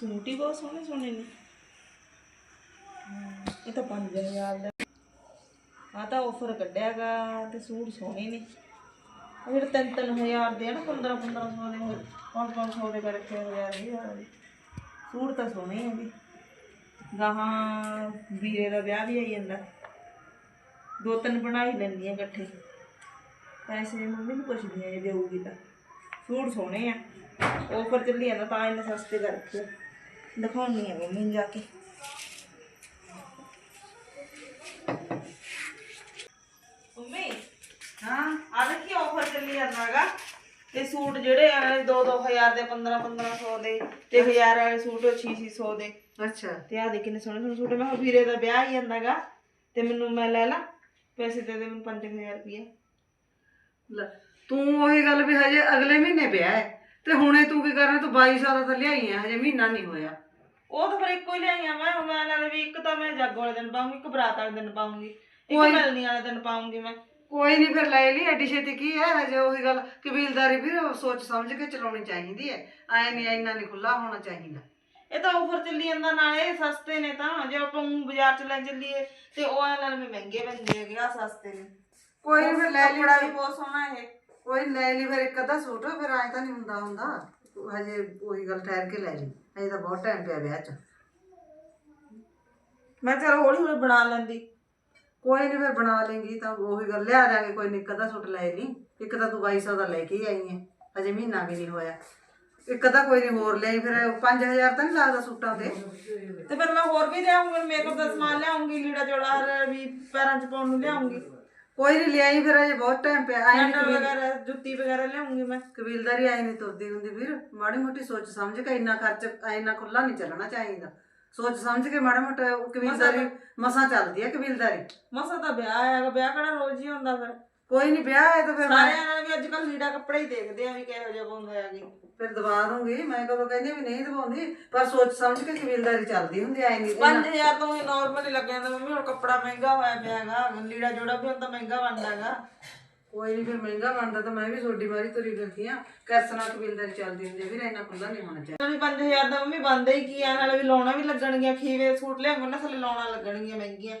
Suit ਹੀ ਬਹੁਤ ਸੋਹਣੇ ਸੋਹਣੇ ਨੇ। ਇਹ ਤਾਂ 5000 ਦਾ ਆ ਤਾਂ ਆਫਰ ਕੱਢਿਆਗਾ ਤੇ ਸੂਟ ਸੋਹਣੇ ਨੇ। ਉਹ ਜਿਹੜੇ ਤਿੰਨ ਤਿੰਨ ਹਜ਼ਾਰ ਦੇ ਆ ਨਾ 15 1500 ਦੇ ਹੋਰ 500 ਦੇ ਕਰਕੇ ਹਜ਼ਾਰ ਵੀ। ਆ ਸੂਟ ਤਾਂ ਸੋਹਣੇ ਆ ਵੀ। ਗਾਹਾਂ ਵੀਰੇ ਦਾ ਵਿਆਹ ਵੀ ਆਈ ਜਾਂਦਾ। ਦੋ ਤਿੰਨ ਬਣਾਈ ਲੈਂਦੀਆਂ ਇਕੱਠੇ। ਪੈਸੇ ਮੰਮੀ ਨੂੰ ਪੁੱਛਦੀ ਆ ਜੇ ਦੇਊਗੀ ਤਾਂ। ਸੂਟ ਸੋਹਣੇ ਆ। ਆਫਰ ਚੱਲੀ ਜਾਂਦਾ ਤਾਂ ਇੰਨੇ ਸਸਤੇ ਕਰ ਰੱਖੇ ਦਿਖਾਉਣੀ ਆ ਮੰਮੀ ਨੂੰ ਜਾ ਕੇ। ਮੰਮੀ ਹਾਂ ਆ ਦੇਖੀ ਆਫਰ ਚੱਲੀ ਜਾਂਦਾਗਾ ਤੇ ਸੂਟ ਜਿਹੜੇ ਆ 2-2000 ਦੇ 15-1500 ਦੇ ਤੇ 1000 ਵਾਲੇ ਸੂਟ 6-600 ਦੇ। ਅੱਛਾ। ਤੇ ਆ ਦੇ ਕਿੰਨੇ ਸੋਹਣੇ ਸੋਹਣੇ ਸੂਟ ਆ। ਮੈਂ ਕਿਹਾ ਵੀਰੇ ਦਾ ਵਿਆਹ ਹੀ ਜਾਂਦਾਗਾ ਤੇ ਮੈਨੂੰ ਮੈਂ ਲੈ ਲਾ ਪੈਸੇ ਦੇ ਦੇ ਮੈਨੂੰ 5000 ਰੁਪਏ ਲੈ, ਤੂੰ ਉਹੀ ਗੱਲ ਵੀ ਹਜੇ ਅਗਲੇ ਮਹੀਨੇ ਪਿਆ ਹੈ। ਤੇ ਹੁਣੇ ਤੂੰ ਕੀ ਕਰਨਾ ਤੂੰ 2200 ਦਾ ਤਾਂ ਲਿਆਈ ਆ ਹਜੇ ਮਹੀਨਾ ਨਹੀਂ ਹੋਇਆ। ਉਹ ਤਾਂ ਫਿਰ ਇੱਕੋ ਹੀ ਲਿਆਈਆਂ ਮੈਂ ਮੈਂ ਨਾਲ ਵੀ ਇੱਕ ਤਾਂ ਮੈਂ ਜਾਗੋ ਵਾਲੇ ਦਿਨ ਪਾਉਂਗੀ ਇੱਕ ਬਰਾਤ ਵਾਲੇ ਦਿਨ ਪਾਉਂਗੀ ਇੱਕ ਮਿਲਣੀ ਵਾਲੇ ਦਿਨ ਪਾਉਂਗੀ ਮੈਂ। ਕੋਈ ਨਹੀਂ ਫਿਰ ਲੈ ਲਈ ਐਡੀ ਛੇਤੀ ਕੀ ਹੈ ਹਜੇ ਉਹੀ ਗੱਲ ਕਬੀਲਦਾਰੀ ਵੀ ਸੋਚ ਸਮਝ ਕੇ ਚਲਾਉਣੀ ਚਾਹੀਦੀ ਹੈ। ਐ ਨਹੀਂ ਇੰਨਾ ਨਹੀਂ ਖੁੱਲਾ ਹੋਣਾ ਚਾਹੀਦਾ। ਇਹ ਤਾਂ ਆਫਰ ਚੱਲੀ ਜਾਂਦਾ ਨਾਲੇ ਸਸਤੇ ਨੇ ਤਾਂ ਜੇ ਆਪਾਂ ਊਂ ਬਾਜ਼ਾਰ ਚ ਲੈ ਚੱਲੀਏ ਤੇ ਉਹ ਨਾਲ ਮਹਿੰਗੇ ਪੈਂਦੇ ਹੈਗੇ ਆ ਸਸਤੇ ਨੇ। ਕੋਈ ਨਹੀਂ ਫਿਰ ਲੈ ਲਈ ਕੱਪੜਾ ਵੀ ਬਹੁਤ ਸੋਹਣਾ ਇਹ। ਕੋਈ ਲੈ ਲਈ ਫਿਰ ਇੱਕ ਅੱਧਾ ਸੂਟ, ਫਿਰ ਐ ਤਾਂ ਨਹੀਂ ਹੁੰਦਾ ਹੁੰਦਾ। ਹਜੇ ਉਹੀ ਗੱਲ ਠਹਿਰ ਕੇ ਲੈ ਲਈ। ਹਜੇ ਤਾਂ ਬਹੁਤ ਟਾਈਮ ਪਿਆ ਵਿਆਹ 'ਚ। ਮੈਂ ਚਲ ਹੌਲੀ ਹੌਲੀ ਬਣਾ ਲੈਂਦੀ। ਕੋਈ ਨਹੀਂ ਫਿਰ ਬਣਾ ਲੇਂਗੀ, ਤਾਂ ਉਹੀ ਗੱਲ। ਲਿਆ ਦਾਂਗੇ ਕੋਈ ਨੀ, ਇੱਕ ਅੱਧਾ ਸੂਟ ਲੈ ਲਈ। ਇੱਕ ਤਾਂ ਤੂੰ 2200 ਦਾ ਲੈ ਕੇ ਹੀ ਆਈ ਹੈ ਅਜੇ ਮਹੀਨਾ ਵੀ ਨਹੀਂ ਹੋਇਆ। ਇੱਕ ਅੱਧਾ ਕੋਈ ਨਹੀਂ ਹੋਰ ਲਈ ਫਿਰ 5000 ਤਾਂ ਨਹੀਂ ਲੱਗਦਾ ਸੂਟਾਂ ਤੇ। ਤੇ ਫਿਰ ਮੈਂ ਹੋਰ ਵੀ ਲਿਆਉਂਗੀ ਮੇਕਅਪ ਦਾ ਸਮਾਨ ਲਿਆਉਂਗੀ ਲੀੜਾ ਜੋੜਾ ਵੀ ਪੈਰਾਂ 'ਚ ਪਾਉਣ ਨੂੰ ਲਿਆਉਂਗੀ। ਕੋਈ ਨਹੀਂ ਲਿਆਈ ਫਿਰ ਅਜੇ ਬਹੁਤ ਟਾਈਮ ਪਿਆ। ਐ ਨਹੀਂ ਸੈਂਡਲ ਵਗੈਰਾ ਜੁੱਤੀ ਵਗੈਰਾ ਲਿਆਉਂਗੀ ਮੈਂ। ਕਬੀਲਦਾਰੀ ਐ ਨਹੀਂ ਤੁਰਦੀ ਹੁੰਦੀ ਵੀਰ। ਮਾੜੀ ਮੋਟੀ ਸੋਚ ਸਮਝ ਕੇ ਇੰਨਾ ਖਰਚ ਇੰਨਾ ਖੁੱਲਾ ਨਹੀਂ ਚੱਲਣਾ ਚਾਹੀਦਾ। ਸੋਚ ਸਮਝ ਕੇ ਮਾੜਾ ਮੋਟਾ ਕਬੀਲਦਾਰੀ ਮਸਾਂ ਚੱਲਦੀ ਹੈ ਕਬੀਲਦਾਰੀ। ਮਸਾ ਤਾਂ ਵਿਆਹ ਹੈਗਾ ਵਿਆਹ ਕਿਹੜਾ ਰੋਜ਼ ਹੀ ਹੁੰਦਾ ਫਿਰ। ਕੋਈ ਨਹੀਂ ਵਿਆਹ ਹੈ ਤਾਂ ਫਿਰ ਮੈਂ ਸਾਰਿਆਂ ਨਾਲ ਵੀ ਅੱਜ ਕੱਲ ਲੀੜਾ ਕੱਪੜਾ ਹੀ ਦੇਖਦੇ ਆ ਵੀ ਕਿਹੋ ਜਿਹਾ ਪਾਉਂਦੇ ਹੈਗੇ ਫਿਰ ਦਵਾ ਦੂੰਗੀ ਮੈਂ ਕਦੋਂ ਕਹਿੰਦੀ ਵੀ ਨਹੀਂ ਦਵਾਉਂਦੀ ਪਰ ਸੋਚ ਸਮਝ ਕੇ ਕਬੀਲਦਾਰੀ ਚੱਲਦੀ ਹੁੰਦੀ ਐ ਨਹੀਂ 5000 ਤੋਂ ਹੀ ਨਾਰਮਲ ਹੀ ਲੱਗ ਜਾਂਦਾ ਮੰਮੀ ਹੁਣ ਕੱਪੜਾ ਮਹਿੰਗਾ ਹੋਇਆ ਪਿਆ ਹੈਗਾ ਲੀੜਾ ਜੋੜਾ ਵੀ ਹੁਣ ਤਾਂ ਮਹਿੰਗਾ ਬਣਦਾ ਹੈਗਾ। ਕੋਈ ਨਹੀਂ ਫਿਰ ਮਹਿੰਗਾ ਬਣਦਾ ਤਾਂ ਮੈਂ ਵੀ ਤੁਹਾਡੀ ਵਾਰੀ ਤੁਰੀ ਫਿਰਦੀ ਆ। ਕੈਸਨਾ ਕਬੀਲਦਾਰੀ ਚੱਲਦੀ ਹੁੰਦੀ ਹੈ ਵੀਰ ਇੰਨਾ ਖੁੱਲਾ ਨਹੀਂ ਹੋਣਾ ਚਾਹੀਦਾ। ਵੀ 5000 ਦਾ ਮੰਮੀ ਬੰਦਾ ਹੀ ਕੀ ਆ ਨਾਲੇ ਵੀ ਲਾਉਣਾ ਵੀ ਲੱਗਣਗੀਆਂ ਖੀਵੇ ਸੂਟ ਲਿਆਉਂਗਾ ਨਾ ਥੱਲੇ ਲਾਉਣਾ ਲੱਗਣਗੀਆਂ ਮਹਿੰਗੀਆਂ।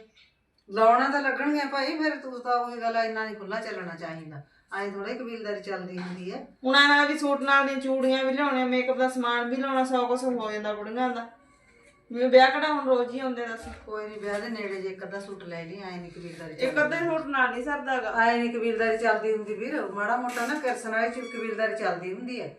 ਲਾਉਣਾ ਤਾਂ ਲੱਗਣਗੇ ਭਾਈ ਫਿਰ ਤੂੰ ਤਾਂ ਉਹੀ ਗੱਲ ਆ, ਇੰਨਾ ਨਹੀਂ ਖੁੱਲਾ ਚੱਲਣਾ ਚਾਹੀਦਾ। ਐਂ ਥੋੜਾ ਕਬੀਲਦਾਰੀ ਚੱਲਦੀ ਹੁੰਦੀ ਹੈ ਉਹਨਾਂ ਨਾਲ ਵੀ ਸੂਟ ਨਾਲ ਦੀਆਂ ਚੂੜੀਆਂ ਵੀ ਲਿਆਉਣੀਆਂ ਮੇਕਅਪ ਦਾ ਸਮਾਨ ਵੀ ਲਿਆਉਣਾ ਸੌ ਕੁਛ ਹੋ ਜਾਂਦਾ ਬੁੜੀਆਂ ਦਾ। ਵੀ ਵਿਆਹ ਕਿਹੜਾ ਹੁਣ ਰੋਜ਼ ਹੀ ਹੁੰਦੇ ਦੱਸ ਕੋਈ ਨਹੀਂ ਵਿਆਹ ਦੇ ਨੇੜੇ ਜੇ ਇੱਕ ਅੱਧਾ ਸੂਟ ਲੈ ਲਈ ਐਂ ਨਹੀਂ ਕਬੀਲਦਾਰੀ ਇੱਕ ਅੱਧੇ ਸੂਟ ਨਾਲ ਨਹੀਂ ਸਰਦਾਗਾ ਐ ਨਹੀਂ ਕਬੀਲਦਾਰੀ ਚੱਲਦੀ ਹੁੰਦੀ ਵੀਰ ਮਾੜਾ ਮੋਟਾ ਨਾ ਕਿਰਸਨਾ ਵਿੱਚ ਕਬੀਲਦਾਰੀ ਚੱਲਦੀ ਹੁੰਦੀ ਹੈ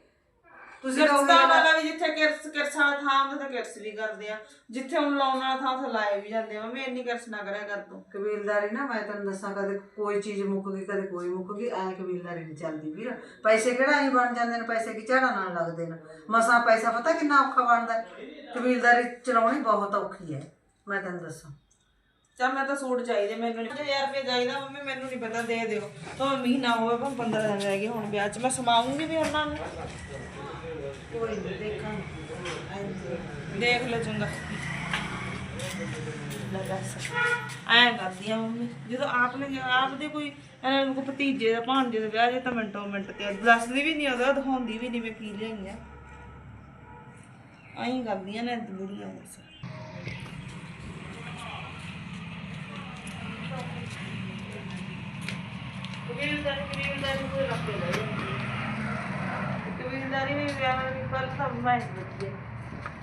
ਤੁਸੀਂ ਕਿਰਸਾਂ ਵਾਲਾ ਵੀ ਜਿੱਥੇ ਕਿਰਸ ਕਿਰਸਾਂ ਥਾਂ ਤਾਂ ਕਿਰਸ ਵੀ ਕਰਦੇ ਆ। ਜਿੱਥੇ ਹੁਣ ਲਾਉਣ ਵਾਲਾ ਥਾਂ ਉੱਥੇ ਲਾਏ ਵੀ ਜਾਂਦੇ ਆ। ਮੰਮੀ ਇੰਨੀ ਕਿਰਸ ਨਾ ਕਰਿਆ ਕਰ ਤੂੰ। ਕਬੀਲਦਾਰੀ ਨਾ ਮੈਂ ਤੈਨੂੰ ਦੱਸਾਂ ਕਦੇ ਕੋਈ ਚੀਜ਼ ਮੁੱਕ ਗਈ ਕਦੇ ਕੋਈ ਮੁੱਕ ਗਈ ਐ ਕਬੀਲਦਾਰੀ ਨਹੀਂ ਚੱਲਦੀ ਵੀਰ। ਪੈਸੇ ਕਿਹੜਾ ਐਂ ਬਣ ਜਾਂਦੇ ਨੇ ਪੈਸੇ ਕੀ ਝਾੜਾ ਨਾਲ ਲੱਗਦੇ ਨੇ? ਮਸਾਂ ਪੈਸਾ ਪਤਾ ਕਿੰਨਾ ਔਖਾ ਬਣਦਾ? ਕਬੀਲਦਾਰੀ ਚਲਾਉਣੀ ਬਹੁਤ ਔਖੀ ਹੈ ਮੈਂ ਤੈਨੂੰ ਦੱਸਾਂ। ਚੱਲ ਮੈਂ ਤਾਂ ਸੂਟ ਚਾਹੀਦੇ ਮੈਨੂੰ ਨਹੀਂ 1000 ਰੁਪਏ ਚਾਹੀਦਾ ਮੰਮੀ ਮੈਨੂੰ ਨਹੀਂ ਪਤਾ ਦੇ ਦਿਓ। ਤਾਂ ਮਹੀਨਾ ਹੋਵੇ ਭਾਵੇਂ 15 ਦਿਨ ਰਹਿ ਗਏ ਹੁਣ ਵਿਆਹ 'ਚ ਮੈਂ ਸਮਾਉਂਗੀ ਵੀ ਉਹਨਾਂ ਨੂੰ। ਕੋਈ ਨਹੀਂ ਦੇਖਾਂਗੇ ਦੇਖ ਲੈ ਚੰਗਾ ਐਂ ਕਰਦੀ ਆ ਮੰਮੀ, ਜਦੋਂ ਆਪ ਨੇ ਕੋਈ ਇਹਨਾਂ ਨੂੰ ਕੋਈ ਭਤੀਜੇ ਦਾ ਭਾਂਜੇ ਦਾ ਵਿਆਹ ਜੇ ਤਾਂ ਮਿੰਟੋ ਮਿੰਟ ਤੇ ਦੱਸਦੀ ਵੀ ਨਹੀਂ ਉਹਦਾ ਦਿਖਾਉਂਦੀ ਵੀ ਨਹੀਂ ਮੈਂ ਕੀ ਲਿਆਈਆਂ। ਐਂ ਕਰਦੀਆਂ ਨੇ ਬੁੜੀਆਂ ਬਸ। ਕਬੀਲਦਾਰੀ ਕਬੀਲਦਾਰੀ ਕੋਈ ਰੱਖੇ ਲੈ ਕਬੀਲਦਾਰੀ ਵੀ ਵਿਆਹ ਦੀ ਪਰ ਸਭ ਮੈਂ ਬੱਚੇ